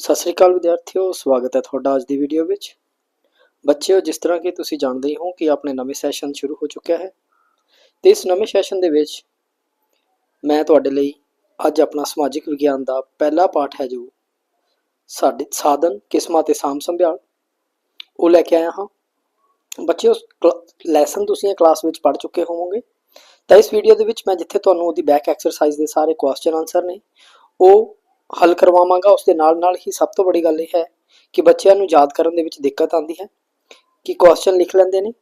ਸਤਿ ਸ੍ਰੀ ਅਕਾਲ ਵਿਦਿਆਰਥੀਓ, ਸਵਾਗਤ ਹੈ ਤੁਹਾਡਾ ਅੱਜ ਦੀ ਵੀਡੀਓ ਵਿੱਚ। ਬੱਚਿਓ, ਜਿਸ ਤਰ੍ਹਾਂ ਕਿ ਤੁਸੀਂ ਜਾਣਦੇ ਹੀ ਹੋ ਕਿ ਆਪਣੇ ਨਵੇਂ ਸੈਸ਼ਨ ਸ਼ੁਰੂ ਹੋ ਚੁੱਕਿਆ ਹੈ। ਤੇ ਇਸ ਨਵੇਂ ਸੈਸ਼ਨ ਦੇ ਵਿੱਚ ਮੈਂ ਤੁਹਾਡੇ ਲਈ ਅੱਜ ਆਪਣਾ ਸਮਾਜਿਕ ਵਿਗਿਆਨ ਦਾ ਪਹਿਲਾ ਪਾਠ ਹੈ ਜੋ ਸਾਡੇ ਸਾਧਨ, ਕਿਸਮਾਂ ਤੇ ਸਾਮ ਸੰਭਾਲ, ਉਹ ਲੈ ਕੇ ਆਇਆ ਹਾਂ। ਬੱਚਿਓ ਲੈਸਨ ਤੁਸੀਂ ਇਹ ਕਲਾਸ ਵਿੱਚ ਪੜ੍ਹ ਚੁੱਕੇ ਹੋਵੋਗੇ। ਤਾਂ ਇਸ ਵੀਡੀਓ ਦੇ ਵਿੱਚ ਮੈਂ ਜਿੱਥੇ ਤੁਹਾਨੂੰ ਉਹਦੀ ਬੈਕ ਐਕਸਰਸਾਈਜ਼ ਦੇ ਸਾਰੇ ਕੁਐਸਚਨ ਆਨਸਰ ਨੇ, ਉਹ ਹੱਲ ਕਰਵਾਵਾਂਗਾ ਉਸ ਦੇ ਨਾਲ ਨਾਲ ਹੀ ਸਭ ਤੋਂ ਵੱਡੀ ਗੱਲ ਇਹ ਹੈ ਕਿ ਬੱਚਿਆਂ ਨੂੰ ਯਾਦ ਕਰਨ ਦੇ ਵਿੱਚ ਦਿੱਕਤ ਆਉਂਦੀ ਹੈ ਕਿ ਕੁਐਸਚਨ ਲਿਖ ਲੈਂਦੇ ਨੇ,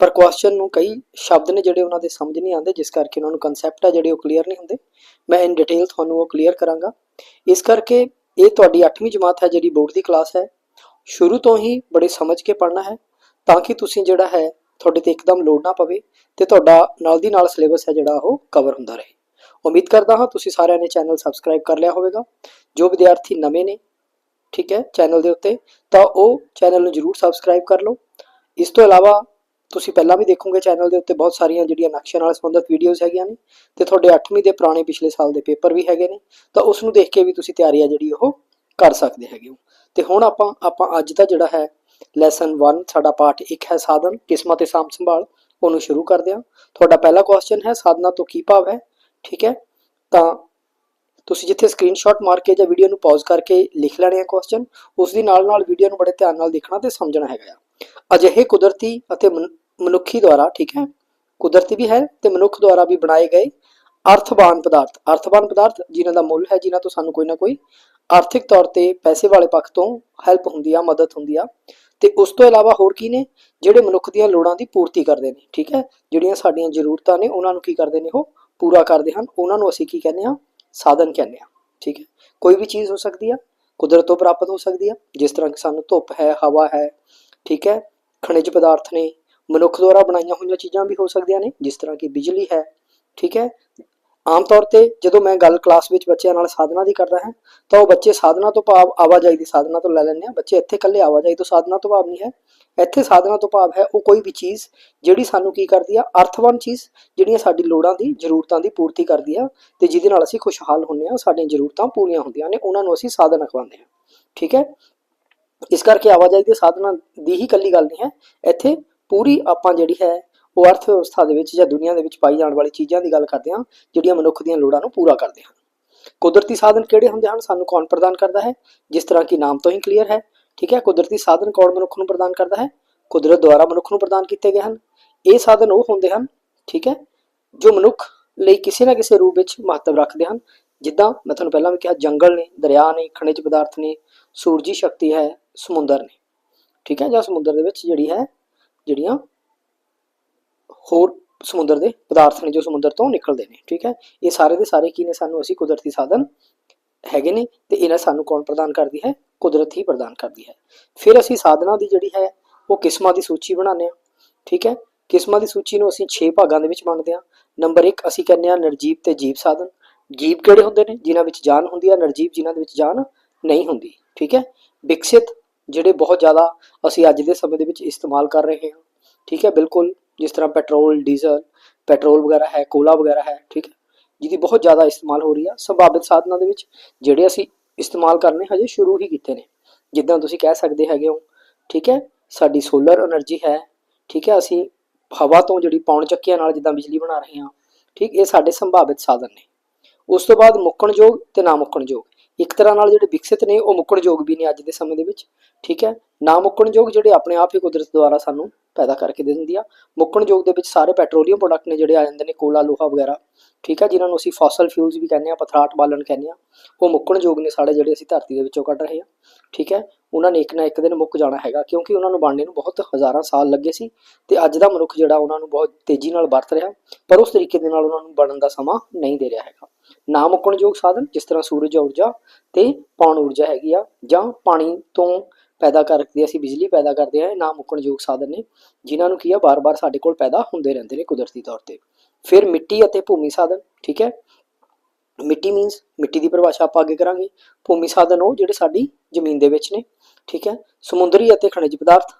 ਪਰ ਕੁਐਸਚਨ ਨੂੰ ਕਈ ਸ਼ਬਦ ਨੇ ਜਿਹੜੇ ਉਹਨਾਂ ਦੇ ਸਮਝ ਨਹੀਂ ਆਉਂਦੇ, ਜਿਸ ਕਰਕੇ ਉਹਨਾਂ ਨੂੰ ਕਨਸੈਪਟ ਹੈ ਜਿਹੜੇ ਉਹ ਕਲੀਅਰ ਨਹੀਂ ਹੁੰਦੇ। ਮੈਂ ਇਨ ਡਿਟੇਲ ਤੁਹਾਨੂੰ ਉਹ ਕਲੀਅਰ ਕਰਾਂਗਾ। ਇਸ ਕਰਕੇ ਇਹ ਤੁਹਾਡੀ 8ਵੀਂ ਜਮਾਤ ਹੈ ਜਿਹੜੀ ਬੋਰਡ ਦੀ ਕਲਾਸ ਹੈ। ਸ਼ੁਰੂ ਤੋਂ ਹੀ ਬੜੇ ਸਮਝ ਕੇ ਪੜ੍ਹਨਾ ਹੈ, ਤਾਂ ਕਿ ਤੁਸੀਂ ਜਿਹੜਾ ਹੈ ਤੁਹਾਡੇ ਤੇ ਇੱਕਦਮ ਲੋਡ ਨਾ ਪਵੇ ਤੇ ਤੁਹਾਡਾ ਨਾਲ ਦੀ ਨਾਲ ਸਿਲੇਬਸ ਹੈ ਜਿਹੜਾ ਉਹ ਕਵਰ ਹੁੰਦਾ ਰਹੇ। ਉਮੀਦ ਕਰਦਾ ਹਾਂ ਤੁਸੀਂ ਸਾਰਿਆਂ ਨੇ ਚੈਨਲ ਸਬਸਕ੍ਰਾਈਬ ਕਰ ਲਿਆ ਹੋਵੇਗਾ। ਜੋ ਵਿਦਿਆਰਥੀ ਨਵੇਂ ਨੇ, ਠੀਕ ਹੈ ਚੈਨਲ ਦੇ ਉੱਤੇ, ਤਾਂ ਉਹ ਚੈਨਲ ਨੂੰ ਜਰੂਰ ਸਬਸਕ੍ਰਾਈਬ ਕਰ ਲਓ। ਇਸ ਤੋਂ ਇਲਾਵਾ ਤੁਸੀਂ ਪਹਿਲਾਂ ਵੀ ਦੇਖੋਗੇ ਚੈਨਲ ਦੇ ਉੱਤੇ ਬਹੁਤ ਸਾਰੀਆਂ ਜਿਹੜੀਆਂ ਨਕਸ਼ੇ ਨਾਲ ਸੰਬੰਧਿਤ ਵੀਡੀਓਜ਼ ਹੈਗੀਆਂ ਨੇ ਤੇ ਤੁਹਾਡੇ 8ਵੀਂ ਦੇ ਪੁਰਾਣੇ ਪਿਛਲੇ ਸਾਲ ਦੇ ਪੇਪਰ ਵੀ ਹੈਗੇ ਨੇ, ਤਾਂ ਉਸ ਨੂੰ ਦੇਖ ਕੇ ਵੀ ਤੁਸੀਂ ਤਿਆਰੀ ਆ ਜਿਹੜੀ ਉਹ ਕਰ ਸਕਦੇ ਹੈਗੇ ਹੋ। ਤੇ ਹੁਣ ਆਪਾਂ ਆਪਾਂ ਅੱਜ ਦਾ ਜਿਹੜਾ ਹੈ ਲੈਸਨ 1 ਸਾਡਾ ਪਾਠ ਇੱਕ ਹੈ ਸਾਧਨ, ਕਿਸਮਤ ਤੇ ਸਾਂਭ ਸੰਭਾਲ, ਉਹਨੂੰ ਸ਼ੁਰੂ ਕਰਦੇ ਹਾਂ। ਤੁਹਾਡਾ ਪਹਿਲਾ ਕੁਐਸਚਨ ਹੈ, ਸਾਧਨਾ ਤੋਂ ਕੀ ਭਾਵ ਹੈ? ਠੀਕ ਹੈ? ਤਾਂ ਤੁਸੀਂ ਜਿੱਥੇ ਸਕਰੀਨਸ਼ਾਟ ਮਾਰ ਕੇ ਜਾਂ ਵੀਡੀਓ ਨੂੰ ਪਾਜ਼ ਕਰਕੇ ਲਿਖ ਲੈਣੇ ਆ ਕੁਐਸਚਨ ਉਸ ਦੀ ਨਾਲ ਨਾਲ ਵੀਡੀਓ ਨੂੰ ਬੜੇ ਧਿਆਨ ਨਾਲ ਦੇਖਣਾ ਤੇ ਸਮਝਣਾ ਹੈਗਾ ਅਜਿਹੇ ਕੁਦਰਤੀ ਅਤੇ ਮਨੁੱਖੀ ਦੁਆਰਾ, ਠੀਕ ਹੈ? ਕੁਦਰਤੀ ਵੀ ਹੈ ਤੇ ਮਨੁੱਖ ਦੁਆਰਾ ਵੀ ਬਣਾਏ ਗਏ ਅਰਥਵਾਨ ਪਦਾਰਥ। ਅਰਥਵਾਨ ਪਦਾਰਥ ਜਿਨ੍ਹਾਂ ਦਾ ਮੁੱਲ ਹੈ, ਜਿਨ੍ਹਾਂ ਤੋਂ ਸਾਨੂੰ ਕੋਈ ਨਾ ਕੋਈ ਆਰਥਿਕ ਤੌਰ ਤੇ ਪੈਸੇ ਵਾਲੇ ਪੱਖ ਤੋਂ ਹੈਲਪ ਹੁੰਦੀ ਆ, ਮਦਦ ਹੁੰਦੀ ਆ। ਤੇ ਉਸ ਤੋਂ ਇਲਾਵਾ ਹੋਰ ਕੀ ਨੇ? ਜਿਹੜੇ ਮਨੁੱਖ ਦੀਆਂ ਲੋੜਾਂ ਦੀ ਪੂਰਤੀ ਕਰਦੇ ਨੇ, ਠੀਕ ਹੈ? ਜਿਹੜੀਆਂ ਸਾਡੀਆਂ ਜ਼ਰੂਰਤਾਂ ਨੇ, ਉਹਨਾਂ ਨੂੰ ਕੀ ਕਰਦੇ ਨੇ ਉਹ ਪੂਰਾ ਕਰਦੇ ਹਨ, ਉਹਨਾਂ ਨੂੰ ਅਸੀਂ ਕੀ ਕਹਿੰਦੇ ਹਾਂ? ਸਾਧਨ ਕਹਿੰਦੇ ਹਾਂ, ਠੀਕ ਹੈ? ਕੋਈ ਵੀ ਚੀਜ਼ ਹੋ ਸਕਦੀ ਆ, ਕੁਦਰਤ ਤੋਂ ਪ੍ਰਾਪਤ ਹੋ ਸਕਦੀ ਆ, ਜਿਸ ਤਰ੍ਹਾਂ ਕਿ ਸਾਨੂੰ ਧੁੱਪ ਹੈ, ਹਵਾ ਹੈ, ਠੀਕ ਹੈ? ਖਣਿਜ ਪਦਾਰਥ ਨੇ, ਮਨੁੱਖ ਦੁਆਰਾ ਬਣਾਈਆਂ ਹੋਈਆਂ ਚੀਜ਼ਾਂ ਵੀ ਹੋ ਸਕਦੀਆਂ ਨੇ, ਜਿਸ ਤਰ੍ਹਾਂ ਕਿ ਬਿਜਲੀ ਹੈ, ਠੀਕ ਹੈ? ਆਮ ਤੌਰ ਤੇ ਜਦੋਂ ਮੈਂ ਗੱਲ ਕਲਾਸ ਵਿੱਚ ਬੱਚਿਆਂ ਨਾਲ ਸਾਧਨਾ ਦੀ ਕਰਦਾ ਹਾਂ, ਤਾਂ ਉਹ ਬੱਚੇ ਸਾਧਨਾ ਤੋਂ ਭਾਵ ਆਵਾਜਾਈ ਦੀ ਸਾਧਨਾ ਤੋਂ ਲੈ ਲੈਂਦੇ ਆ। ਬੱਚੇ ਇੱਥੇ ਇਕੱਲੇ ਆਵਾਜਾਈ ਤੋਂ ਸਾਧਨਾ ਤੋਂ ਭਾਵ ਨਹੀਂ ਹੈ। ਇੱਥੇ ਸਾਧਨਾਂ ਤੋਂ ਭਾਵ ਹੈ ਉਹ ਕੋਈ ਵੀ ਚੀਜ਼ ਜਿਹੜੀ ਸਾਨੂੰ ਕੀ ਕਰਦੀ ਆ? ਅਰਥਵਾਨ ਚੀਜ਼ ਜਿਹੜੀਆਂ ਸਾਡੀ ਲੋੜਾਂ ਦੀ, ਜ਼ਰੂਰਤਾਂ ਦੀ ਪੂਰਤੀ ਕਰਦੀ ਆ ਤੇ ਜਿਹਦੇ ਨਾਲ ਅਸੀਂ ਖੁਸ਼ਹਾਲ ਹੁੰਦੇ ਆ, ਸਾਡੀਆਂ ਜ਼ਰੂਰਤਾਂ ਪੂਰੀਆਂ ਹੁੰਦੀਆਂ ਨੇ, ਉਹਨਾਂ ਨੂੰ ਅਸੀਂ ਸਾਧਨ ਅਖਵਾਉਂਦੇ ਹਾਂ ਠੀਕ ਹੈ? ਇਸ ਕਰਕੇ ਆਵਾਜਾਈ ਦੇ ਸਾਧਨਾਂ ਦੀ ਹੀ ਇਕੱਲੀ ਗੱਲ ਨਹੀਂ ਹੈ। ਇੱਥੇ ਪੂਰੀ ਆਪਾਂ ਜਿਹੜੀ ਹੈ ਉਹ ਅਰਥ ਵਿਵਸਥਾ ਦੇ ਵਿੱਚ ਜਾਂ ਦੁਨੀਆ ਦੇ ਵਿੱਚ ਪਾਈ ਜਾਣ ਵਾਲੀ ਚੀਜ਼ਾਂ ਦੀ ਗੱਲ ਕਰਦੇ ਹਾਂ, ਜਿਹੜੀਆਂ ਮਨੁੱਖ ਦੀਆਂ ਲੋੜਾਂ ਨੂੰ ਪੂਰਾ ਕਰਦੇ ਹਨ। ਕੁਦਰਤੀ ਸਾਧਨ ਕਿਹੜੇ ਹੁੰਦੇ ਹਨ? ਸਾਨੂੰ ਕੌਣ ਪ੍ਰਦਾਨ ਕਰਦਾ ਹੈ? ਜਿਸ ਤਰ੍ਹਾਂ ਕਿ ਨਾਮ ਤੋਂ ਹੀ ਕਲੀਅਰ ਹੈ। ਠੀਕ ਹੈ, ਕੁਦਰਤੀ ਸਾਧਨ ਕੌਣ ਮਨੁੱਖ ਨੂੰ ਪ੍ਰਦਾਨ ਕਰਦਾ ਹੈ? ਕੁਦਰਤ ਦੁਆਰਾ ਮਨੁੱਖ ਨੂੰ ਪ੍ਰਦਾਨ ਕੀਤੇ ਗਏ ਹਨ। ਇਹ ਸਾਧਨ ਉਹ ਹੁੰਦੇ ਹਨ, ਠੀਕ ਹੈ, ਜੋ ਮਨੁੱਖ ਲਈ ਕਿਸੇ ਨਾ ਕਿਸੇ ਰੂਪ ਵਿੱਚ ਮਹੱਤਵ ਰੱਖਦੇ ਹਨ। ਜਿੱਦਾਂ ਮੈਂ ਤੁਹਾਨੂੰ ਪਹਿਲਾਂ ਵੀ ਕਿਹਾ, ਜੰਗਲ ਨੇ, ਦਰਿਆ ਨੇ, ਖਣਿਜ ਪਦਾਰਥ ਨੇ, ਸੂਰਜੀ ਸ਼ਕਤੀ ਹੈ, ਸਮੁੰਦਰ ਨੇ, ਠੀਕ ਹੈ, ਜਾਂ ਸਮੁੰਦਰ ਦੇ ਵਿੱਚ ਜਿਹੜੀ ਹੈ, ਜਿਹੜੀਆਂ ਹੋਰ ਸਮੁੰਦਰ ਦੇ ਪਦਾਰਥ ਨੇ ਜੋ ਸਮੁੰਦਰ ਤੋਂ ਨਿਕਲਦੇ ਨੇ, ਠੀਕ ਹੈ। ਇਹ ਸਾਰੇ ਦੇ ਸਾਰੇ ਕੀ ਨੇ ਸਾਨੂੰ? ਅਸੀਂ ਕੁਦਰਤੀ ਸਾਧਨ ਹੈਗੇ ਨੇ ਤੇ ਇਹਨਾਂ ਸਾਨੂੰ ਕੌਣ ਪ੍ਰਦਾਨ ਕਰਦੀ ਹੈ? ਕੁਦਰਤ ਹੀ ਪ੍ਰਦਾਨ ਕਰਦੀ ਹੈ। ਫਿਰ ਅਸੀਂ ਸਾਧਨਾ ਦੀ ਜਿਹੜੀ ਹੈ, ਉਹ ਕਿਸਮਾਂ ਦੀ ਸੂਚੀ ਬਣਾਉਂਦੇ ਹਾਂ। ਠੀਕ ਹੈ? ਕਿਸਮਾਂ ਦੀ ਸੂਚੀ ਨੂੰ ਅਸੀਂ 6 ਭਾਗਾਂ ਦੇ ਵਿੱਚ ਵੰਡਦੇ ਹਾਂ। ਨੰਬਰ 1 ਅਸੀਂ ਕਹਿੰਦੇ ਹਾਂ ਨਿਰਜੀਵ ਤੇ ਜੀਵ ਸਾਧਨ। ਜੀਵ ਕਿਹੜੇ ਹੁੰਦੇ ਨੇ? ਜਿਨ੍ਹਾਂ ਵਿੱਚ ਜਾਨ ਹੁੰਦੀ ਹੈ, ਨਿਰਜੀਵ ਜਿਨ੍ਹਾਂ ਦੇ ਵਿੱਚ ਜਾਨ ਨਹੀਂ ਹੁੰਦੀ। ਠੀਕ ਹੈ? ਵਿਕਸਿਤ ਜਿਹੜੇ ਬਹੁਤ ਜ਼ਿਆਦਾ ਅਸੀਂ ਅੱਜ ਦੇ ਸਮੇਂ ਦੇ ਵਿੱਚ ਇਸਤੇਮਾਲ ਕਰ ਰਹੇ ਹਾਂ। ਠੀਕ ਹੈ? ਬਿਲਕੁਲ ਜਿਸ ਤਰ੍ਹਾਂ ਪੈਟਰੋਲ, ਡੀਜ਼ਲ, ਪੈਟਰੋਲ ਵਗੈਰਾ ਹੈ, ਕੋਲਾ ਵਗੈਰਾ ਹੈ। ਠੀਕ ਹੈ? ਜਿਹਦੀ ਬਹੁਤ ਜ਼ਿਆਦਾ ਇਸਤੇਮਾਲ ਹੋ ਰਹੀ ਆ, ਸੰਭਾਵਿਤ ਸਾਧਨਾਂ ਦੇ ਵਿੱਚ, ਜਿਹੜੇ ਅਸੀਂ ਇਸਤੇਮਾਲ ਕਰਨੇ ਹਜੇ ਸ਼ੁਰੂ ਹੀ ਕੀਤੇ ਨੇ। ਜਿੱਦਾਂ ਤੁਸੀਂ ਕਹਿ ਸਕਦੇ ਹੈਗੇ ਹੋ, ਠੀਕ ਹੈ, ਸਾਡੀ ਸੋਲਰ એનર્ਜੀ ਹੈ, ਠੀਕ ਹੈ, ਅਸੀਂ ਹਵਾ ਤੋਂ ਜਿਹੜੀ ਪਾਉਣ ਚੱਕੀਆਂ ਨਾਲ ਜਿੱਦਾਂ ਬਿਜਲੀ ਬਣਾ ਰਹੇ ਹਾਂ, ਠੀਕ, ਇਹ ਸਾਡੇ ਸੰਭਾਵਿਤ ਸਾਧਨ ਨੇ। ਉਸ ਤੋਂ ਬਾਅਦ ਮੁੱਕਣਯੋਗ ਤੇ ਨਾ ਮੁੱਕਣਯੋਗ। ਇੱਕ ਤਰ੍ਹਾਂ ਨਾਲ ਜਿਹੜੇ ਵਿਕਸਿਤ ਨੇ, ਉਹ ਮੁੱਕਣਯੋਗ ਵੀ ਨੇ ਅੱਜ ਦੇ ਸਮੇਂ ਦੇ ਵਿੱਚ, ਠੀਕ ਹੈ? ਨਾ ਮੁੱਕਣਯੋਗ ਜਿਹੜੇ ਆਪਣੇ ਆਪ ਹੀ ਕੁਦਰਤ ਦੁਆਰਾ ਸਾਨੂੰ ਪੈਦਾ ਕਰਕੇ ਦੇ ਦਿੰਦੀ ਆ। ਮੁੱਕਣਯੋਗ ਦੇ ਵਿੱਚ ਸਾਰੇ ਪੈਟਰੋਲੀਅਮ ਪ੍ਰੋਡਕਟ ਨੇ ਜਿਹੜੇ ਆ ਜਾਂਦੇ ਨੇ, ਕੋਲਾ, ਲੋਹਾ ਵਗੈਰਾ, ਠੀਕ ਹੈ? ਜਿਨ੍ਹਾਂ ਨੂੰ ਅਸੀਂ ਫੋਸਲ ਫਿਊਲਸ ਵੀ ਕਹਿੰਦੇ ਆ, ਪਥਰਾਟ ਬਾਲਣ ਕਹਿੰਦੇ ਆ, ਉਹ ਮੁੱਕਣਯੋਗ ਨੇ ਸਾਡੇ ਜਿਹੜੇ ਅਸੀਂ ਧਰਤੀ ਦੇ ਵਿੱਚੋਂ ਕੱਢ ਰਹੇ ਹਾਂ ਠੀਕ ਹੈ? ਉਹਨਾਂ ਨੇ ਇੱਕ ਨਾ ਇੱਕ ਦਿਨ ਮੁੱਕ ਜਾਣਾ ਹੈਗਾ, ਕਿਉਂਕਿ ਉਹਨਾਂ ਨੂੰ ਬਣਨੇ ਨੂੰ ਬਹੁਤ ਹਜ਼ਾਰਾਂ ਸਾਲ ਲੱਗੇ ਸੀ ਤੇ ਅੱਜ ਦਾ ਮਨੁੱਖ ਜਿਹੜਾ ਉਹਨਾਂ ਨੂੰ ਬਹੁਤ ਤੇਜ਼ੀ ਨਾਲ ਵਰਤ ਰਿਹਾ, ਪਰ ਉਸ ਤਰੀਕੇ ਦੇ ਨਾਲ ਉਹਨਾਂ ਨੂੰ ਬਣਨ ਦਾ ਸਮਾਂ ਨਹੀਂ ਦੇ ਰਿਹਾ ਹੈਗਾ। ਨਾ ਮੁੱਕਣਯੋਗ ਸਾਧਨ, ਜਿਸ ਤਰ੍ਹਾਂ ਸੂਰਜ ਊਰਜਾ ਤੇ ਪੌਣ ਊਰਜਾ ਹੈਗੀ ਆ, ਜਾਂ ਪਾਣੀ ਤੋਂ ਪੈਦਾ ਕਰਦੇ ਅਸੀਂ ਬਿਜਲੀ ਪੈਦਾ ਕਰਦੇ ਹਾਂ ਨਾ ਮੁੱਕਣਯੋਗ ਸਾਧਨ ਨੇ, ਜਿਨ੍ਹਾਂ ਨੂੰ ਕੀ ਆ, ਬਾਰ-ਬਾਰ ਸਾਡੇ ਕੋਲ ਪੈਦਾ ਹੁੰਦੇ ਰਹਿੰਦੇ ਨੇ ਕੁਦਰਤੀ ਤੌਰ ਤੇ। ਫਿਰ ਮਿੱਟੀ ਅਤੇ ਭੂਮੀ ਸਾਧਨ, ਠੀਕ ਹੈ? ਮਿੱਟੀ ਮੀਨਸ ਮਿੱਟੀ ਦੀ ਪਰਿਭਾਸ਼ਾ ਆਪਾਂ ਅੱਗੇ ਕਰਾਂਗੇ। ਭੂਮੀ ਸਾਧਨ ਉਹ ਜਿਹੜੇ ਸਾਡੀ ਜ਼ਮੀਨ ਦੇ ਵਿੱਚ ਨੇ, ਠੀਕ ਹੈ? ਸਮੁੰਦਰੀ ਅਤੇ ਖਣਿਜ ਪਦਾਰਥ,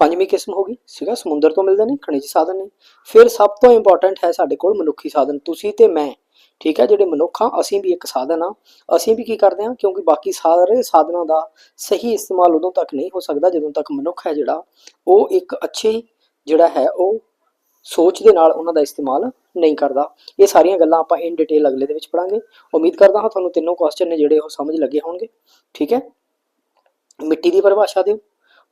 ਪੰਜਵੀਂ ਕਿਸਮ ਹੋ ਗਈ ਸੀਗਾ ਸਮੁੰਦਰ ਤੋਂ ਮਿਲਦੇ ਨੇ, ਖਣਿਜ ਸਾਧਨ ਨੇ। ਫਿਰ ਸਭ ਤੋਂ ਇੰਪੋਰਟੈਂਟ ਹੈ ਸਾਡੇ ਕੋਲ ਮਨੁੱਖੀ ਸਾਧਨ, ਤੁਸੀਂ ਤੇ ਮੈਂ ਠੀਕ ਹੈ, ਜਿਹੜੇ ਮਨੁੱਖ ਹਾਂ, ਅਸੀਂ ਵੀ ਇੱਕ ਸਾਧਨ ਆ ਅਸੀਂ ਵੀ ਕੀ ਕਰਦੇ ਹਾਂ, ਕਿਉਂਕਿ ਬਾਕੀ ਸਾਰੇ ਸਾਧਨਾਂ ਦਾ ਸਹੀ ਇਸਤੇਮਾਲ ਉਦੋਂ ਤੱਕ ਨਹੀਂ ਹੋ ਸਕਦਾ, ਜਦੋਂ ਤੱਕ ਮਨੁੱਖ ਹੈ ਜਿਹੜਾ, ਉਹ ਇੱਕ ਅੱਛੇ ਜਿਹੜਾ ਹੈ, ਉਹ ਸੋਚ ਦੇ ਨਾਲ ਉਹਨਾਂ ਦਾ ਇਸਤੇਮਾਲ ਨਹੀਂ ਕਰਦਾ। ਇਹ ਸਾਰੀਆਂ ਗੱਲਾਂ ਆਪਾਂ ਇਨ ਡਿਟੇਲ ਅਗਲੇ ਦੇ ਵਿੱਚ ਪੜਾਂਗੇ ਉਮੀਦ ਕਰਦਾ ਹਾਂ ਤੁਹਾਨੂੰ ਤਿੰਨੋਂ ਕੁਐਸਚਨ ਨੇ ਜਿਹੜੇ ਉਹ ਸਮਝ ਲੱਗੇ ਹੋਣਗੇ। ਠੀਕ ਹੈ? ਮਿੱਟੀ ਦੀ ਪਰਿਭਾਸ਼ਾ ਦਿਓ।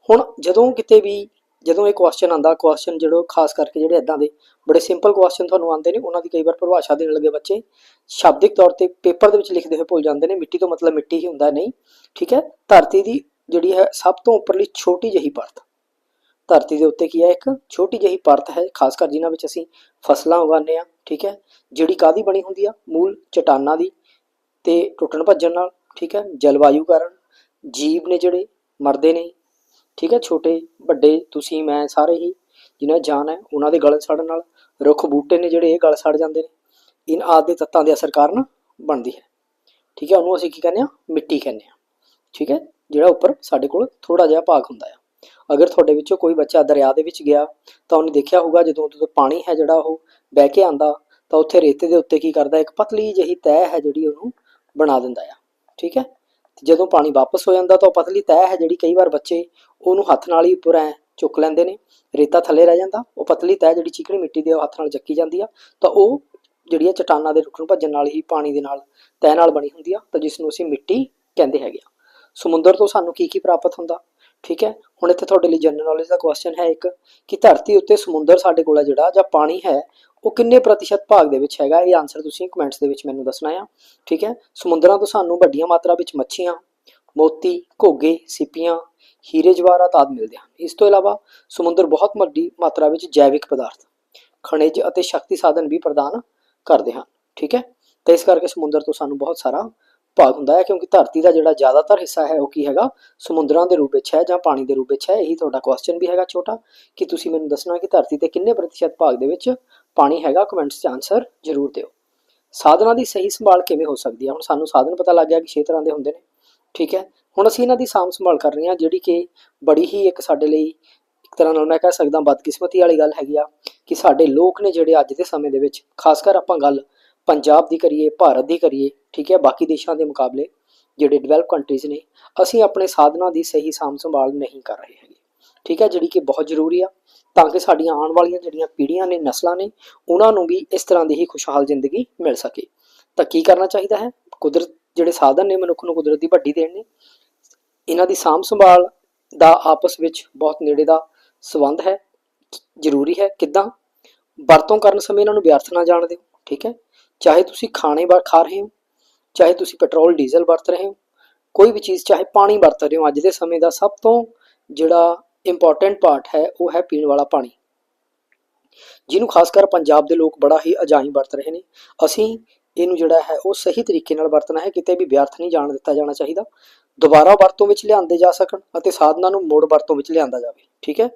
ਹੁਣ ਜਦੋਂ ਕਿਤੇ ਵੀ ਜਦੋਂ ਇਹ ਕੁਐਸਚਨ ਆਂਦਾ ਕੁਐਸਚਨ ਜਿਹੜਾ ਖਾਸ ਕਰਕੇ ਜਿਹੜੇ ਇਦਾਂ ਦੇ ਬੜੇ ਸਿੰਪਲ ਕੁਐਸਚਨ ਤੁਹਾਨੂੰ ਆਉਂਦੇ ਨੇ, ਉਹਨਾਂ ਦੀ ਕਈ ਵਾਰ ਪਰਿਭਾਸ਼ਾ ਦੇਣ ਲੱਗੇ ਬੱਚੇ। ਸ਼ਾਬਦਿਕ ਤੌਰ ਤੇ ਪੇਪਰ ਦੇ ਵਿੱਚ ਲਿਖਦੇ ਹੋਏ ਭੁੱਲ ਜਾਂਦੇ ਨੇ, ਮਿੱਟੀ ਤੋਂ ਮਤਲਬ ਮਿੱਟੀ ਹੀ ਹੁੰਦਾ ਨਹੀਂ। ਠੀਕ ਹੈ? ਧਰਤੀ ਦੀ ਜਿਹੜੀ ਹੈ ਸਭ ਤੋਂ ਉੱਪਰਲੀ ਛੋਟੀ ਜਿਹੀ ਪਰਤ। ਧਰਤੀ ਦੇ ਉੱਤੇ ਕੀ ਹੈ ਇੱਕ ਛੋਟੀ ਜਿਹੀ ਪਰਤ ਹੈ, ਖਾਸ ਕਰ ਜਿਨ੍ਹਾਂ ਵਿੱਚ ਅਸੀਂ ਫਸਲਾਂ ਉਗਾਉਂਦੇ ਆ ਠੀਕ ਹੈ? ਜਿਹੜੀ ਕਾਦੀ ਬਣੀ ਹੁੰਦੀ ਆ? ਮੂਲ ਚਟਾਨਾਂ ਦੀ ਤੇ ਟੁੱਟਣ ਭੱਜਣ ਨਾਲ, ਠੀਕ ਹੈ? ਜਲਵਾਯੂ ਕਾਰਨ ਜੀਵ ਨੇ ਜਿਹੜੇ ਮਰਦੇ ਨੇ ਠੀਕ ਹੈ, ਛੋਟੇ, ਵੱਡੇ, ਤੁਸੀਂ, ਮੈਂ, ਸਾਰੇ ਹੀ ਜਿਨ੍ਹਾਂ ਜਾਨ ਹੈ, ਉਹਨਾਂ ਦੇ ਗਲ ਸੜਨ ਨਾਲ ਰੁੱਖ ਬੂਟੇ ਨੇ ਜਿਹੜੇ, ਇਹ ਗਲ ਸੜ ਜਾਂਦੇ ਨੇ। ਇਨ ਆਦਿ ਦੇ ਤੱਤਾਂ ਦੇ ਅਸਰ ਕਾਰਨ ਬਣਦੀ ਹੈ। ਠੀਕ ਹੈ, ਉਹਨੂੰ ਅਸੀਂ ਕੀ ਕਹਿੰਦੇ ਆ ਮਿੱਟੀ ਕਹਿੰਦੇ ਆ ਠੀਕ ਹੈ, ਜਿਹੜਾ ਉੱਪਰ ਸਾਡੇ ਕੋਲ ਥੋੜਾ ਜਿਹਾ ਭਾਗ ਹੁੰਦਾ ਆ। ਅਗਰ ਤੁਹਾਡੇ ਵਿੱਚੋਂ ਕੋਈ ਬੱਚਾ ਦਰਿਆ ਦੇ ਵਿੱਚ ਗਿਆ, ਤਾਂ ਉਹਨੇ ਦੇਖਿਆ ਹੋਊਗਾ, ਜਦੋਂ ਉਹਦੇ ਪਾਣੀ ਹੈ ਜਿਹੜਾ ਉਹ ਬਹਿ ਕੇ ਆਂਦਾ ਤਾਂ ਉੱਥੇ ਰੇਤੇ ਦੇ ਉੱਤੇ ਕੀ ਕਰਦਾ, ਇੱਕ ਪਤਲੀ ਜਿਹੀ ਤਹਿ ਹੈ ਜਿਹੜੀ ਉਹਨੂੰ ਬਣਾ ਦਿੰਦਾ ਆ। ਠੀਕ ਹੈ ਜਦੋਂ ਪਾਣੀ ਵਾਪਸ ਹੋ ਜਾਂਦਾ ਤਾਂ ਉਹ ਪਤਲੀ ਤੈਅ ਹੈ ਜਿਹੜੀ ਕਈ ਵਾਰ ਬੱਚੇ ਉਹਨੂੰ ਹੱਥ ਨਾਲ ਹੀ ਉੱਪਰ ਐ ਚੁੱਕ ਲੈਂਦੇ ਨੇ। ਰੇਤਾ ਥੱਲੇ ਰਹਿ ਜਾਂਦਾ। ਉਹ ਪਤਲੀ ਤੈਅ ਜਿਹੜੀ ਚੀਕਣੀ ਮਿੱਟੀ ਦੇ ਹੱਥ ਨਾਲ ਚੱਕੀ ਜਾਂਦੀ ਆ। ਤਾਂ ਉਹ ਜਿਹੜੀ ਆ ਚਟਾਨਾਂ ਦੇ ਰੁਕਣ ਭੱਜਣ ਨਾਲ ਹੀ ਪਾਣੀ ਦੇ ਨਾਲ, ਤੈਅ ਨਾਲ ਬਣੀ ਹੁੰਦੀ ਆ। ਤਾਂ ਜਿਸ ਨੂੰ ਅਸੀਂ ਮਿੱਟੀ ਕਹਿੰਦੇ ਹੈਗੇ ਆ। ਸਮੁੰਦਰ ਤੋਂ ਸਾਨੂੰ ਕੀ ਕੀ ਪ੍ਰਾਪਤ ਹੁੰਦਾ? ਠੀਕ ਹੈ। ਹੁਣ ਇੱਥੇ ਤੁਹਾਡੇ ਲਈ ਜਨਰਲ ਨੌਲੇਜ ਦਾ ਕੁਐਸਚਨ ਹੈ ਇੱਕ ਕਿ ਧਰਤੀ ਉੱਤੇ ਸਮੁੰਦਰ ਸਾਡੇ ਕੋਲ ਹੈ ਜਿਹੜਾ ਜਾਂ ਪਾਣੀ ਹੈ ਉਹ ਕਿੰਨੇ ਪ੍ਰਤੀਸ਼ਤ ਭਾਗ ਦੇ ਵਿੱਚ ਹੈਗਾ? ਇਹ ਆਨਸਰ ਤੁਸੀਂ ਕਮੈਂਟਸ ਦੇ ਵਿੱਚ ਮੈਨੂੰ ਦੱਸਣਾ ਆ। ਠੀਕ ਹੈ? ਸਮੁੰਦਰਾਂ ਤੋਂ ਸਾਨੂੰ ਵੱਡੀਆਂ ਮਾਤਰਾ ਵਿੱਚ ਮੱਛੀਆਂ, ਮੋਤੀ, ਘੋਗੇ, ਸਿੱਪੀਆਂ, ਹੀਰੇ ਜਵਾਹਰਾਤ ਆਦਿ ਮਿਲਦੇ ਹਨ। ਇਸ ਤੋਂ ਇਲਾਵਾ ਸਮੁੰਦਰ ਬਹੁਤ ਵੱਡੀ ਮਾਤਰਾ ਵਿੱਚ ਜੈਵਿਕ ਪਦਾਰਥ, ਖਣਿਜ ਅਤੇ ਸ਼ਕਤੀ ਸਾਧਨ ਵੀ ਪ੍ਰਦਾਨ ਕਰਦੇ ਹਨ। ਠੀਕ ਹੈ? ਤਾਂ ਇਸ ਕਰਕੇ ਸਮੁੰਦਰ ਤੋਂ ਸਾਨੂੰ ਬਹੁਤ ਸਾਰਾ ਭਾਗ ਹੁੰਦਾ ਹੈ, ਕਿਉਂਕਿ ਧਰਤੀ ਦਾ ਜਿਹੜਾ ਜ਼ਿਆਦਾਤਰ ਹਿੱਸਾ ਹੈ, ਉਹ ਕੀ ਹੈਗਾ? ਸਮੁੰਦਰਾਂ ਦੇ ਰੂਪ ਵਿੱਚ ਹੈ ਜਾਂ ਪਾਣੀ ਦੇ ਰੂਪ ਵਿੱਚ ਹੈ। ਇਹੀ ਤੁਹਾਡਾ ਕੁਐਸਚਨ ਵੀ ਹੈਗਾ ਛੋਟਾ। ਕਿ ਤੁਸੀਂ ਮੈਨੂੰ ਦੱਸਣਾ ਕਿ ਧਰਤੀ ਤੇ ਕਿੰਨੇ ਪ੍ਰਤੀਸ਼ਤ ਭਾਗ ਦੇ ਵਿੱਚ ਪਾਣੀ ਹੈਗਾ ਕਮੈਂਟਸ 'ਚ ਆਨਸਰ ਜ਼ਰੂਰ ਦਿਓ। ਸਾਧਨਾਂ ਦੀ ਸਹੀ ਸੰਭਾਲ ਕਿਵੇਂ ਹੋ ਸਕਦੀ ਹੈ? ਹੁਣ ਸਾਨੂੰ ਸਾਧਨ ਪਤਾ ਲੱਗ ਗਿਆ ਕਿ ਛੇ ਤਰ੍ਹਾਂ ਦੇ ਹੁੰਦੇ ਨੇ, ਠੀਕ ਹੈ? ਹੁਣ ਅਸੀਂ ਇਹਨਾਂ ਦੀ ਸਾਂਭ ਸੰਭਾਲ ਕਰ ਰਹੇ ਹਾਂ, ਜਿਹੜੀ ਕਿ ਬੜੀ ਹੀ ਇੱਕ ਸਾਡੇ ਲਈ ਇੱਕ ਤਰ੍ਹਾਂ ਨਾਲ ਮੈਂ ਕਹਿ ਸਕਦਾ ਬਦਕਿਸਮਤੀ ਵਾਲੀ ਗੱਲ ਹੈਗੀ ਆ, ਕਿ ਸਾਡੇ ਲੋਕ ਨੇ ਜਿਹੜੇ ਅੱਜ ਦੇ ਸਮੇਂ ਦੇ ਵਿੱਚ, ਖਾਸ ਕਰ ਆਪਾਂ ਗੱਲ ਪੰਜਾਬ ਦੀ ਕਰੀਏ, ਭਾਰਤ ਦੀ ਕਰੀਏ, ਠੀਕ ਹੈ? ਬਾਕੀ ਦੇਸ਼ਾਂ ਦੇ ਮੁਕਾਬਲੇ ਜਿਹੜੇ ਡਿਵੈਲਪ ਕੰਟਰੀਜ਼ ਨੇ, ਅਸੀਂ ਆਪਣੇ ਸਾਧਨਾਂ ਦੀ ਸਹੀ ਸਾਂਭ ਸੰਭਾਲ ਨਹੀਂ ਕਰ ਰਹੇ ਹੈਗੇ, ਠੀਕ ਹੈ? ਜਿਹੜੀ ਕਿ ਬਹੁਤ ਜ਼ਰੂਰੀ ਆ। ਤਾਂ ਕਿ ਸਾਡੀਆਂ ਆਉਣ ਵਾਲੀਆਂ ਜਿਹੜੀਆਂ ਪੀੜ੍ਹੀਆਂ ਨੇ, ਨਸਲਾਂ ਨੇ, ਉਹਨਾਂ ਨੂੰ ਵੀ ਇਸ ਤਰ੍ਹਾਂ ਦੀ ਹੀ ਖੁਸ਼ਹਾਲ ਜ਼ਿੰਦਗੀ ਮਿਲ ਸਕੇ। ਤਾਂ ਕੀ ਕਰਨਾ ਚਾਹੀਦਾ ਹੈ? ਕੁਦਰਤ, ਜਿਹੜੇ ਸਾਧਨ ਨੇ ਮਨੁੱਖ ਨੂੰ ਕੁਦਰਤ ਦੀ ਵੱਡੀ ਦੇਣ ਨੇ, ਇਹਨਾਂ ਦੀ ਸਾਂਭ ਸੰਭਾਲ ਦਾ ਆਪਸ ਵਿੱਚ ਬਹੁਤ ਨੇੜੇ ਦਾ ਸੰਬੰਧ ਹੈ, ਜ਼ਰੂਰੀ ਹੈ। ਕਿਦਾਂ? ਵਰਤੋਂ ਕਰਨ ਸਮੇਂ ਇਹਨਾਂ ਨੂੰ ਵਿਅਰਥ ਨਾ ਜਾਣ ਦਿਓ, ਠੀਕ ਹੈ? ਚਾਹੇ ਤੁਸੀਂ ਖਾਣੇ ਵਰ ਖਾ ਰਹੇ ਹੋ, ਚਾਹੇ ਤੁਸੀਂ ਪੈਟਰੋਲ, ਡੀਜ਼ਲ ਵਰਤ ਰਹੇ ਹੋ, ਕੋਈ ਵੀ ਚੀਜ਼, ਚਾਹੇ ਪਾਣੀ ਵਰਤ ਰਹੇ ਹੋ, ਅੱਜ ਦੇ ਸਮੇਂ ਦਾ ਸਭ ਤੋਂ ਜਿਹੜਾ ਇੰਪੋਰਟੈਂਟ ਪਾਰਟ ਹੈ, ਉਹ ਹੈ ਪੀਣ ਵਾਲਾ ਪਾਣੀ। ਜਿਹਨੂੰ ਖਾਸ ਕਰ ਪੰਜਾਬ ਦੇ ਲੋਕ ਬੜਾ ਹੀ ਅਜਾਈ ਵਰਤ ਰਹੇ ਨੇ। ਅਸੀਂ ਇਹਨੂੰ ਜਿਹੜਾ ਹੈ, ਉਹ ਸਹੀ ਤਰੀਕੇ ਨਾਲ ਵਰਤਣਾ ਹੈ, ਕਿਤੇ ਵੀ ਵਿਅਰਥ ਨਹੀਂ ਜਾਣ ਦਿੱਤਾ ਜਾਣਾ ਚਾਹੀਦਾ। ਦੁਬਾਰਾ ਵਰਤੋਂ ਵਿੱਚ ਲਿਆਂਦੇ ਜਾ ਸਕਣ ਅਤੇ ਸਾਧਨਾਂ ਨੂੰ ਮੁੜ ਵਰਤੋਂ ਵਿੱਚ ਲਿਆਂਦਾ ਜਾਵੇ, ਠੀਕ ਹੈ?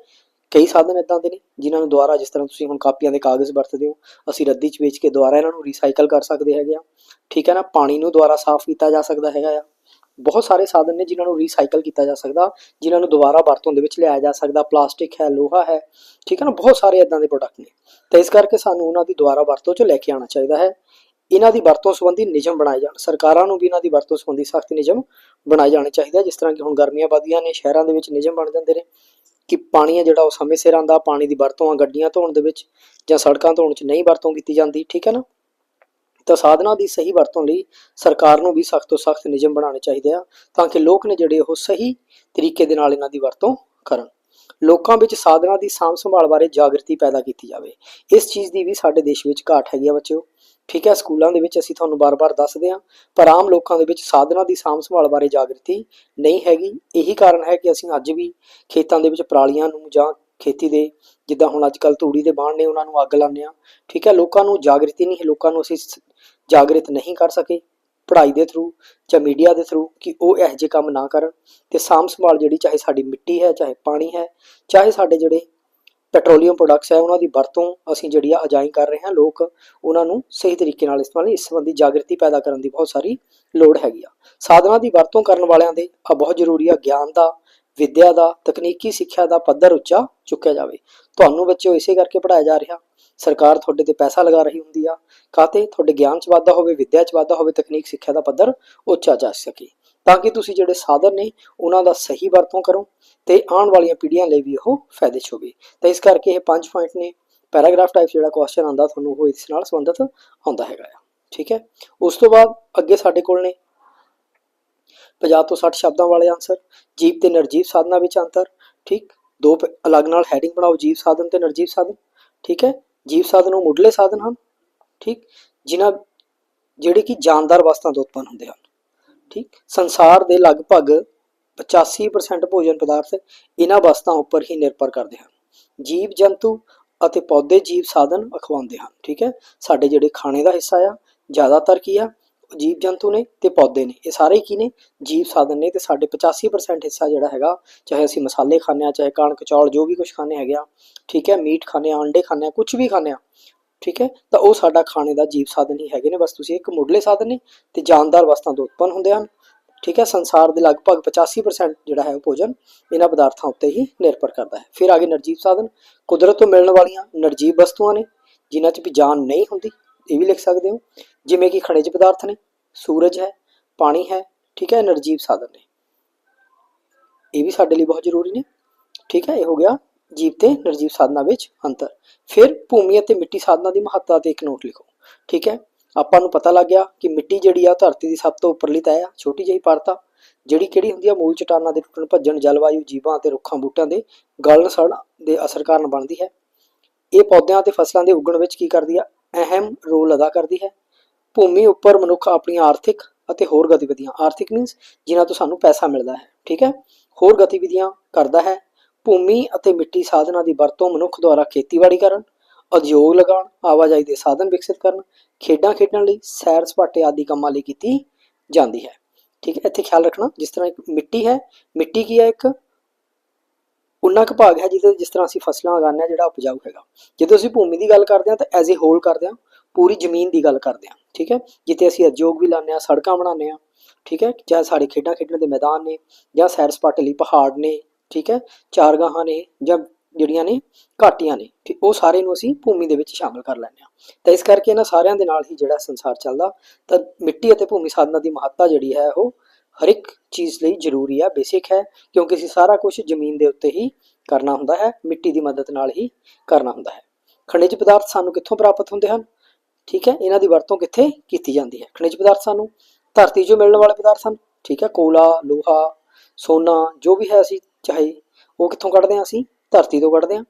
ਕਈ ਸਾਧਨ ਇਦਾਂ ਦੇ ਨੇ, ਜਿਨ੍ਹਾਂ ਨੂੰ ਦੁਬਾਰਾ ਜਿਸ ਤਰ੍ਹਾਂ ਤੁਸੀਂ ਹੁਣ ਕਾਪੀਆਂ ਦੇ ਕਾਗਜ਼ ਵਰਤਦੇ ਹੋ, ਅਸੀਂ ਰੱਦੀ 'ਚ ਵੇਚ ਕੇ ਦੁਬਾਰਾ ਇਹਨਾਂ ਨੂੰ ਰੀਸਾਈਕਲ ਕਰ ਸਕਦੇ ਹੈਗੇ ਆ ਠੀਕ ਹੈ ਨਾ? ਪਾਣੀ ਨੂੰ ਦੁਬਾਰਾ ਸਾਫ਼ ਕੀਤਾ ਜਾ ਸਕਦਾ ਹੈਗਾ ਆ। ਬਹੁਤ ਸਾਰੇ ਸਾਧਨ ਨੇ ਜਿਨ੍ਹਾਂ ਨੂੰ ਰੀਸਾਈਕਲ ਕੀਤਾ ਜਾ ਸਕਦਾ, ਜਿਨ੍ਹਾਂ ਨੂੰ ਦੁਬਾਰਾ ਵਰਤੋਂ ਦੇ ਵਿੱਚ ਲਿਆਇਆ ਜਾ ਸਕਦਾ। ਪਲਾਸਟਿਕ ਹੈ, ਲੋਹਾ ਹੈ, ਠੀਕ ਹੈ ਨਾ? ਬਹੁਤ ਸਾਰੇ ਇਦਾਂ ਦੇ ਪ੍ਰੋਡਕਟ ਨੇ। ਤਾਂ ਇਸ ਕਰਕੇ ਸਾਨੂੰ ਉਹਨਾਂ ਦੀ ਦੁਬਾਰਾ ਵਰਤੋਂ 'ਚ ਲੈ ਕੇ ਆਉਣਾ ਚਾਹੀਦਾ ਹੈ। ਇਹਨਾਂ ਦੀ ਵਰਤੋਂ ਸੰਬੰਧੀ ਨਿਯਮ ਬਣਾਏ ਜਾਣ। ਸਰਕਾਰਾਂ ਨੂੰ ਵੀ ਇਹਨਾਂ ਦੀ ਵਰਤੋਂ ਸੰਬੰਧੀ ਸਖਤ ਨਿਯਮ ਬਣਾਏ ਜਾਣੇ ਚਾਹੀਦੇ ਆ, ਜਿਸ ਤਰ੍ਹਾਂ ਕਿ ਹੁਣ ਗਰਮੀਆਂ ਵਧੀਆਂ ਨੇ, ਸ਼ਹਿਰਾਂ ਦੇ ਵਿੱਚ ਨਿਯਮ ਬਣ ਜਾਂਦੇ ਨੇ ਕਿ ਪਾਣੀ ਆ ਜਿਹੜਾ ਉਹ ਸਮੇਂ ਸਿਰ ਆਉਂਦਾ, ਪਾਣੀ ਦੀ ਵਰਤੋਂ ਆ ਗੱਡੀਆਂ ਧੋਣ ਦੇ ਵਿੱਚ ਜਾਂ ਸੜਕਾਂ ਧੋਣ 'ਚ ਨਹੀਂ ਵਰਤੋਂ ਕੀਤੀ ਜਾਂਦੀ, ਠੀਕ ਹੈ ਨਾ? ਤਾਂ ਸਾਧਨਾਂ ਦੀ ਸਹੀ ਵਰਤੋਂ ਲਈ ਸਰਕਾਰ ਨੂੰ ਵੀ ਸਖਤ ਤੋਂ ਸਖਤ ਨਿਯਮ ਬਣਾਉਣੇ ਚਾਹੀਦੇ ਆ, ਤਾਂ ਕਿ ਲੋਕ ਨੇ ਜਿਹੜੇ ਉਹ ਸਹੀ ਤਰੀਕੇ ਦੇ ਨਾਲ ਇਹਨਾਂ ਦੀ ਵਰਤੋਂ ਕਰਨ। ਲੋਕਾਂ ਵਿੱਚ ਸਾਧਨਾਂ ਦੀ ਸਾਂਭ ਸੰਭਾਲ ਬਾਰੇ ਜਾਗਰਤੀ ਪੈਦਾ ਕੀਤੀ ਜਾਵੇ। ਇਸ ਚੀਜ਼ ਦੀ ਵੀ ਸਾਡੇ ਦੇਸ਼ ਵਿੱਚ ਘਾਟ ਹੈਗੀ ਆ ਬੱਚਿਓ। ਠੀਕ ਹੈ, ਸਕੂਲਾਂ ਦੇ ਵਿੱਚ ਅਸੀਂ ਤੁਹਾਨੂੰ ਬਾਰ-ਬਾਰ ਦੱਸਦੇ ਹਾਂ, ਪਰ ਆਮ ਲੋਕਾਂ ਦੇ ਵਿੱਚ ਸਾਧਨਾਂ ਦੀ ਸਾਂਭ ਸੰਭਾਲ ਬਾਰੇ ਜਾਗਰਤੀ ਨਹੀਂ ਹੈਗੀ। ਇਹੀ ਕਾਰਨ ਹੈ ਕਿ ਅਸੀਂ ਅੱਜ ਵੀ ਖੇਤਾਂ ਦੇ ਵਿੱਚ ਪਰਾਲੀਆਂ ਨੂੰ ਜਾਂ ਖੇਤੀ ਦੇ, ਜਿੱਦਾਂ ਹੁਣ ਅੱਜ ਕੱਲ ਤੂੜੀ ਦੇ ਬਾਣ ਨੇ, ਉਹਨਾਂ ਨੂੰ ਅੱਗ ਲਾਉਂਦੇ ਆ ਠੀਕ ਹੈ, ਲੋਕਾਂ ਨੂੰ ਜਾਗਰਤੀ ਨਹੀਂ ਹੈ, ਲੋਕਾਂ ਨੂੰ ਅਸੀਂ ਜਾਗਰਿਤ ਨਹੀਂ ਕਰ ਸਕੇ, ਪੜ੍ਹਾਈ ਦੇ ਥਰੂ ਜਾਂ ਮੀਡੀਆ ਦੇ ਥਰੂ ਕਿ ਉਹ ਇਹੋ ਜਿਹੇ ਕੰਮ ਨਾ ਕਰਨ ਤੇ ਸਾਂਭ ਸੰਭਾਲ ਜਿਹੜੀ ਚਾਹੇ ਸਾਡੀ ਮਿੱਟੀ ਹੈ, ਚਾਹੇ ਪਾਣੀ ਹੈ, ਚਾਹੇ ਸਾਡੇ ਜਿਹੜੇ ਪੈਟਰੋਲੀਅਮ ਪ੍ਰੋਡਕਟਸ ਹੈ, ਉਹਨਾਂ ਦੀ ਵਰਤੋਂ ਅਸੀਂ ਜਿਹੜੀ ਆ ਅਜਾਈ ਕਰ ਰਹੇ ਹਾਂ, ਲੋਕ ਉਹਨਾਂ ਨੂੰ ਸਹੀ ਤਰੀਕੇ ਨਾਲ ਇਸਤੇਮਾਲ ਇਸ ਸੰਬੰਧੀ ਜਾਗਰਤੀ ਪੈਦਾ ਕਰਨ ਦੀ ਬਹੁਤ ਸਾਰੀ ਲੋੜ ਹੈਗੀ ਆ। ਸਾਧਨਾਂ ਦੀ ਵਰਤੋਂ ਕਰਨ ਵਾਲਿਆਂ ਦੇ ਆ ਬਹੁਤ ਜ਼ਰੂਰੀ ਆ, ਗਿਆਨ ਦਾ, ਵਿੱਦਿਆ ਦਾ, ਤਕਨੀਕੀ ਸਿੱਖਿਆ ਦਾ ਪੱਧਰ ਉੱਚਾ ਚੁੱਕਿਆ ਜਾਵੇ। ਤੁਹਾਨੂੰ ਬੱਚਿਓ ਇਸੇ ਕਰਕੇ ਪੜਾਇਆ ਜਾ ਰਿਹਾ ਸਰਕਾਰ ਤੁਹਾਡੇ ਤੇ ਪੈਸਾ ਲਗਾ ਰਹੀ ਹੁੰਦੀ ਆ ਕਾਤੇ ਤੁਹਾਡੇ ਗਿਆਨ 'ਚ ਵਾਧਾ ਹੋਵੇ, ਵਿੱਦਿਆ 'ਚ ਵਾਧਾ ਹੋਵੇ, ਤਕਨੀਕ ਸਿੱਖਿਆ ਦਾ ਪੱਧਰ ਉੱਚਾ ਜਾ ਸਕੇ। ਤਾਂ ਕਿ ਤੁਸੀਂ ਜਿਹੜੇ ਸਾਧਨ ਨੇ, ਉਹਨਾਂ ਦਾ ਸਹੀ ਵਰਤੋਂ ਕਰੋ ਤੇ ਆਉਣ ਵਾਲੀਆਂ ਪੀੜ੍ਹੀਆਂ ਲਈ ਵੀ ਉਹ ਫਾਇਦੇ 'ਚ ਹੋਵੇ ਤਾਂ ਇਸ ਕਰਕੇ ਇਹ ਪੰਜ ਪੁਆਇੰਟ ਨੇ, ਪੈਰਾਗ੍ਰਾਫ ਟਾਈਪ ਜਿਹੜਾ ਕੁਐਸਚਨ ਆਉਂਦਾ ਤੁਹਾਨੂੰ, ਉਹ ਇਸ ਨਾਲ ਸੰਬੰਧਿਤ ਆਉਂਦਾ ਹੈਗਾ ਆ। ਠੀਕ ਹੈ? ਉਸ ਤੋਂ ਬਾਅਦ ਅੱਗੇ ਸਾਡੇ ਕੋਲ ਨੇ 50 ਤੋਂ 60 ਸ਼ਬਦਾਂ ਵਾਲੇ ਆਨਸਰ ਜੀਵ ਤੇ ਨਿਰਜੀਵ ਸਾਧਨਾਂ ਵਿੱਚ ਅੰਤਰ, ਠੀਕ? ਦੋ ਪ- ਅਲੱਗ ਨਾਲ ਹੈਡਿੰਗ ਬਣਾਓ, ਜੀਵ ਸਾਧਨ ਤੇ ਨਿਰਜੀਵ ਸਾਧਨ, ਠੀਕ ਹੈ? ਜੀਵ ਸਾਧਨ ਉਹ ਮੁੱਢਲੇ ਸਾਧਨ ਹਨ, ਠੀਕ? ਜਿਨ੍ਹਾਂ ਜਿਹੜੇ ਕਿ ਜਾਨਦਾਰ ਵਸਤਾਂ ਤੋਂ ਉਤਪੰਨ ਹੁੰਦੇ ਹਨ, ਠੀਕ? ਸੰਸਾਰ ਦੇ ਲਗਭਗ 85% ਭੋਜਨ ਪਦਾਰਥ ਇਹਨਾਂ ਵਸਤਾਂ ਉੱਪਰ ਹੀ ਨਿਰਭਰ ਕਰਦੇ ਹਨ। ਜੀਵ ਜੰਤੂ ਅਤੇ ਪੌਦੇ ਜੀਵ ਸਾਧਨ ਅਖਵਾਉਂਦੇ ਹਨ, ਠੀਕ ਹੈ? ਸਾਡੇ ਜਿਹੜੇ ਖਾਣੇ ਦਾ ਹਿੱਸਾ ਆ, ਜ਼ਿਆਦਾਤਰ ਕੀ ਆ? ਜੀਵ ਜੰਤੂ ਨੇ ਤੇ ਪੌਦੇ ਨੇ, ਇਹ ਸਾਰੇ ਕੀ ਨੇ? ਜੀਵ ਸਾਧਨ ਨੇ ਤੇ ਸਾਡੇ 85% ਹਿੱਸਾ ਜਿਹੜਾ ਹੈਗਾ, ਚਾਹੇ ਅਸੀਂ ਮਸਾਲੇ ਖਾਂਦੇ ਆ ਚਾਹੇ ਕਣਕ, ਚੌਲ, ਜੋ ਵੀ ਕੁਝ ਖਾਂਦੇ ਹੈਗੇ ਆ ਠੀਕ ਹੈ, ਮੀਟ ਖਾਂਦੇ ਆ ਅੰਡੇ ਖਾਂਦੇ ਆ ਕੁਝ ਵੀ ਖਾਂਦੇ ਆ ਠੀਕ ਹੈ, ਤਾਂ ਉਹ ਸਾਡਾ ਖਾਣੇ ਦਾ ਜੀਵ ਸਾਧਨ ਹੀ ਹੈਗੇ ਨੇ, ਬਸ ਤੁਸੀਂ ਇੱਕ ਮੁੱਢਲੇ ਸਾਧਨ ਨੇ ਤੇ ਜਾਨਦਾਰ ਵਸਤਾਂ ਤੋਂ ਉਤਪੰਨ ਹੁੰਦੇ ਹਨ, ਠੀਕ ਹੈ, ਸੰਸਾਰ ਦੇ ਲਗਭਗ 85% ਜਿਹੜਾ ਹੈ ਉਹ ਭੋਜਨ ਇਹਨਾਂ ਪਦਾਰਥਾਂ ਉੱਤੇ ਹੀ ਨਿਰਭਰ ਕਰਦਾ ਹੈ। ਫਿਰ ਆਗੇ ਨਰਜੀਵ ਸਾਧਨ, ਕੁਦਰਤ ਤੋਂ ਮਿਲਣ ਵਾਲੀਆਂ ਨਰਜੀਵ ਵਸਤੂਆਂ ਨੇ, ਜਿਨ੍ਹਾਂ 'ਚ ਵੀ ਜਾਨ ਨਹੀਂ ਹੁੰਦੀ ਇਹ ਵੀ ਲਿਖ ਸਕਦੇ ਹੋ। ਜਿਵੇਂ ਕਿ ਖਣਿਜ ਪਦਾਰਥ ਨੇ, ਸੂਰਜ ਹੈ, ਪਾਣੀ ਹੈ, ਠੀਕ ਹੈ, ਨਿਰਜੀਵ ਸਾਧਨ ਨੇ। ਇਹ ਵੀ ਸਾਡੇ ਲਈ ਬਹੁਤ ਜ਼ਰੂਰੀ ਨੇ। ਠੀਕ ਹੈ, ਇਹ ਹੋ ਗਿਆ ਜੀਵ ਤੇ ਨਿਰਜੀਵ ਸਾਧਨਾਂ ਵਿੱਚ ਅੰਤਰ। ਫਿਰ ਭੂਮੀ ਅਤੇ ਮਿੱਟੀ ਸਾਧਨਾਂ ਦੀ ਮਹੱਤਤਾ ਤੇ ਇੱਕ ਨੋਟ ਲਿਖੋ। ਠੀਕ ਹੈ, ਆਪਾਂ ਨੂੰ ਪਤਾ ਲੱਗ ਗਿਆ ਕਿ ਮਿੱਟੀ ਜਿਹੜੀ ਆ, ਧਰਤੀ ਦੀ ਸਭ ਤੋਂ ਉੱਪਰਲੀ ਤਹਿ ਆ, ਛੋਟੀ ਜਿਹੀ ਪਰਤ ਆ, ਜਿਹੜੀ ਕਿਹੜੀ ਹੁੰਦੀ ਆ, ਮੂਲ ਚਟਾਨਾਂ ਦੇ ਟੁੱਟਣ, ਭੱਜਣ, ਜਲਵਾਯੂ ਜੀਵਾਂ ਅਤੇ ਰੁੱਖਾਂ, ਬੂਟਿਆਂ ਦੇ ਗਲਣ ਸੜਨ ਦੇ ਅਸਰ ਕਾਰਨ ਬਣਦੀ ਹੈ। ਇਹ ਪੌਦਿਆਂ ਅਤੇ ਫਸਲਾਂ ਦੇ ਉੱਗਣ ਵਿੱਚ ਕੀ ਕਰਦੀ ਆ? ਅਹਿਮ ਰੋਲ ਅਦਾ ਕਰਦੀ ਹੈ। ਭੂਮੀ ਉੱਪਰ ਮਨੁੱਖ ਆਪਣੀਆਂ ਆਰਥਿਕ ਅਤੇ ਹੋਰ ਗਤੀਵਿਧੀਆਂ, ਆਰਥਿਕ ਮੀਨਸ ਜਿਨ੍ਹਾਂ ਤੋਂ ਸਾਨੂੰ ਪੈਸਾ ਮਿਲਦਾ ਹੈ, ਠੀਕ ਹੈ? ਹੋਰ ਗਤੀਵਿਧੀਆਂ ਕਰਦਾ ਹੈ। ਭੂਮੀ ਅਤੇ ਮਿੱਟੀ ਸਾਧਨਾਂ ਦੀ ਵਰਤੋਂ ਮਨੁੱਖ ਦੁਆਰਾ ਖੇਤੀਬਾੜੀ ਕਰਨ, ਉਦਯੋਗ ਲਗਾਉਣ, ਆਵਾਜਾਈ ਦੇ ਸਾਧਨ ਵਿਕਸਿਤ ਕਰਨ, ਖੇਡਾਂ ਖੇਡਣ ਲਈ, ਸੈਰ ਸਪਾਟੇ ਆਦਿ ਕੰਮਾਂ ਲਈ ਕੀਤੀ ਜਾਂਦੀ ਹੈ। ਠੀਕ ਹੈ, ਇੱਥੇ ਖਿਆਲ ਰੱਖਣਾ, ਜਿਸ ਤਰ੍ਹਾਂ ਇੱਕ ਮਿੱਟੀ ਹੈ, ਮਿੱਟੀ ਕੀ ਹੈ ਇੱਕ ਉਨਾ ਕੁ ਭਾਗ ਹੈ ਜਿਹਦੇ ਜਿਸ ਤਰ੍ਹਾਂ ਅਸੀਂ ਫਸਲਾਂ ਉਗਾਉਂਦੇ ਹਾਂ, ਜਿਹੜਾ ਉਪਜਾਊ ਹੈਗਾ। ਜਦੋਂ ਅਸੀਂ ਭੂਮੀ ਦੀ ਗੱਲ ਕਰਦੇ ਹਾਂ, ਤਾਂ ਐਜ਼ ਏ ਹੋਲ ਕਰਦੇ ਹਾਂ, ਪੂਰੀ ਜ਼ਮੀਨ ਦੀ ਗੱਲ ਕਰਦੇ ਹਾਂ, ਠੀਕ ਹੈ? ਜਿੱਥੇ ਅਸੀਂ ਉਦਯੋਗ ਵੀ ਲਾਉਂਦੇ ਹਾਂ, ਸੜਕਾਂ ਬਣਾਉਂਦੇ ਹਾਂ, ਠੀਕ ਹੈ? ਜਾਂ ਸਾਡੇ ਖੇਡਾਂ ਖੇਡਣ ਦੇ ਮੈਦਾਨ ਨੇ, ਜਾਂ ਸੈਰ ਸਪਾਟੇ ਲਈ ਪਹਾੜ ਨੇ, ਠੀਕ ਹੈ? ਚਾਰਗਾਹਾਂ ਨੇ, ਜਾਂ ਜਿਹੜੀਆਂ ਨੇ, ਘਾਟੀਆਂ ਨੇ, ਠੀਕ, ਉਹ ਸਾਰੇ ਨੂੰ ਅਸੀਂ ਭੂਮੀ ਦੇ ਵਿੱਚ ਸ਼ਾਮਲ ਕਰ ਲੈਂਦੇ ਹਾਂ। ਤਾਂ ਇਸ ਕਰਕੇ ਇਹਨਾਂ ਸਾਰਿਆਂ ਦੇ ਨਾਲ ਹੀ ਜਿਹੜਾ ਸੰਸਾਰ ਚੱਲਦਾ, ਤਾਂ ਮਿੱਟੀ ਅਤੇ ਭੂਮੀ ਸਾਧਨਾਂ ਦੀ ਮਹੱਤਤਾ ਜਿਹੜੀ ਹੈ, ਉਹ ਹਰ ਇੱਕ ਚੀਜ਼ ਲਈ ਜ਼ਰੂਰੀ ਹੈ ਬੇਸਿਕ ਹੈ, ਕਿਉਂਕਿ ਅਸੀਂ ਸਾਰਾ ਕੁਝ ਜ਼ਮੀਨ ਦੇ ਉੱਤੇ ਹੀ ਕਰਨਾ ਹੁੰਦਾ ਹੈ, ਮਿੱਟੀ ਦੀ ਮਦਦ ਨਾਲ ਹੀ ਕਰਨਾ ਹੁੰਦਾ ਹੈ। ਖਣਿਜ ਪਦਾਰਥ ਸਾਨੂੰ ਕਿੱਥੋਂ ਪ੍ਰਾਪਤ ਹੁੰਦੇ ਹਨ? ਠੀਕ ਹੈ, ਇਹਨਾਂ ਦੀ ਵਰਤੋਂ ਕਿੱਥੇ ਕੀਤੀ ਜਾਂਦੀ ਹੈ? ਖਣਿਜ ਪਦਾਰਥ ਸਾਨੂੰ, ਧਰਤੀ 'ਚੋਂ ਮਿਲਣ ਵਾਲੇ ਪਦਾਰਥ ਹਨ, ਠੀਕ ਹੈ, ਕੋਲਾ, ਲੋਹਾ, ਸੋਨਾ, ਜੋ ਵੀ ਹੈ ਅਸੀਂ, ਚਾਹੇ ਉਹ ਕਿੱਥੋਂ ਕੱਢਦੇ ਹਾਂ ਅਸੀਂ, ਧਰਤੀ ਤੋਂ ਕੱਢਦੇ ਹਾਂ,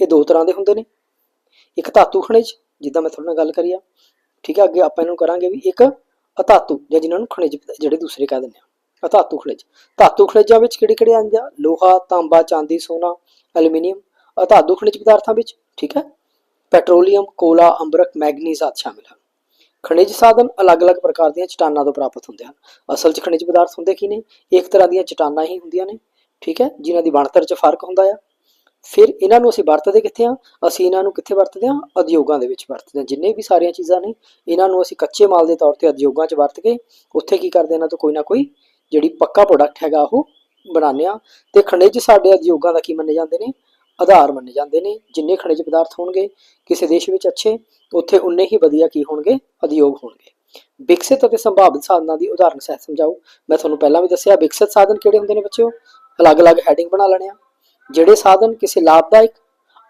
ਇਹ ਦੋ ਤਰ੍ਹਾਂ ਦੇ ਹੁੰਦੇ ਨੇ। ਇੱਕ ਧਾਤੂ ਖਣਿਜ, ਜਿੱਦਾਂ ਮੈਂ ਤੁਹਾਡੇ ਨਾਲ ਗੱਲ ਕਰੀ ਆ, ਠੀਕ ਹੈ, ਅੱਗੇ ਆਪਾਂ ਇਹਨੂੰ ਕਰਾਂਗੇ ਵੀ ਇੱਕ ਅਧਾਤੂ ਜਾਂ ਜਿਨ੍ਹਾਂ ਨੂੰ ਖਣਿਜ ਜਿਹੜੇ ਦੂਸਰੇ ਕਹਿ ਦਿੰਦੇ ਆ। ਅਧਾਤੂ ਖਣਿਜ। ਧਾਤੂ ਖਣਿਜਾਂ ਵਿੱਚ ਕਿਹੜੇ ਕਿਹੜੇ ਆਉਂਦੇ ਆ? ਲੋਹਾ, ਤਾਂਬਾ, ਚਾਂਦੀ, ਸੋਨਾ, ਐਲੂਮੀਨੀਅਮ। ਅਧਾਤੂ ਖਣਿਜ ਪਦਾਰਥਾਂ ਵਿੱਚ, ਠੀਕ ਹੈ? ਪੈਟਰੋਲੀਅਮ, ਕੋਲਾ, ਅੰਬਰਕ, ਮੈਗਨੀਜ਼ ਆਦਿ ਸ਼ਾਮਿਲ ਹਨ। ਖਣਿਜ ਸਾਧਨ ਅਲੱਗ-ਅਲੱਗ ਪ੍ਰਕਾਰ ਦੀਆਂ ਚਟਾਨਾਂ ਤੋਂ ਪ੍ਰਾਪਤ ਹੁੰਦੇ ਹਨ। ਅਸਲ 'ਚ ਖਣਿਜ ਪਦਾਰਥ ਹੁੰਦੇ ਕੀ ਨੇ? ਇੱਕ ਤਰ੍ਹਾਂ ਦੀਆਂ ਚਟਾਨਾਂ ਹੀ ਹੁੰਦੀਆਂ ਨੇ, ਠੀਕ ਹੈ? ਜਿਨ੍ਹਾਂ ਦੀ ਬਣਤਰ 'ਚ ਫ਼ਰਕ ਹੁੰਦਾ ਆ। ਫਿਰ ਇਹਨਾਂ ਨੂੰ ਅਸੀਂ ਵਰਤਦੇ ਕਿੱਥੇ ਆ ਅਸੀਂ ਇਹਨਾਂ ਨੂੰ ਕਿੱਥੇ ਵਰਤਦੇ ਆ ਉਦਯੋਗਾਂ ਦੇ ਵਿੱਚ ਵਰਤਦੇ ਆ ਜਿੰਨੇ ਵੀ ਸਾਰੀਆਂ ਚੀਜ਼ਾਂ ਨੇ, ਇਹਨਾਂ ਨੂੰ ਅਸੀਂ ਕੱਚੇ ਮਾਲ ਦੇ ਤੌਰ ਤੇ ਉਦਯੋਗਾਂ 'ਚ ਵਰਤ ਕੇ ਉੱਥੇ ਕੀ ਕਰਦੇ ਇਹਨਾਂ ਤੋਂ ਕੋਈ ਨਾ ਕੋਈ ਜਿਹੜੀ ਪੱਕਾ ਪ੍ਰੋਡਕਟ ਹੈਗਾ, ਉਹ ਬਣਾਉਂਦੇ ਆ ਤੇ ਖਣਿਜ ਸਾਡੇ ਉਦਯੋਗਾਂ ਦਾ ਕੀ ਮੰਨੇ ਜਾਂਦੇ ਨੇ? ਆਧਾਰ ਮੰਨੇ ਜਾਂਦੇ ਨੇ। ਜਿੰਨੇ ਖਣਿਜ ਪਦਾਰਥ ਹੋਣਗੇ, ਕਿਸੇ ਦੇਸ਼ ਵਿੱਚ ਅੱਛੇ, ਉੱਥੇ ਉਨੇ ਹੀ ਵਧੀਆ ਕੀ ਹੋਣਗੇ? ਉਦਯੋਗ ਹੋਣਗੇ। ਵਿਕਸਿਤ ਅਤੇ ਸੰਭਾਵਿਤ ਸਾਧਨਾਂ ਦੀ ਉਦਾਹਰਨ ਸਹਿਤ ਸਮਝਾਓ। ਮੈਂ ਤੁਹਾਨੂੰ ਪਹਿਲਾਂ ਵੀ ਦੱਸਿਆ, ਵਿਕਸਿਤ ਸਾਧਨ ਕਿਹੜੇ ਹੁੰਦੇ ਨੇ ਬੱਚਿਓ? ਅਲੱਗ-ਅਲੱਗ ਹੈਡਿੰਗ ਬਣਾ ਲੈਣੇ ਆ। ਜਿਹੜੇ ਸਾਧਨ ਕਿਸੇ ਲਾਭਦਾਇਕ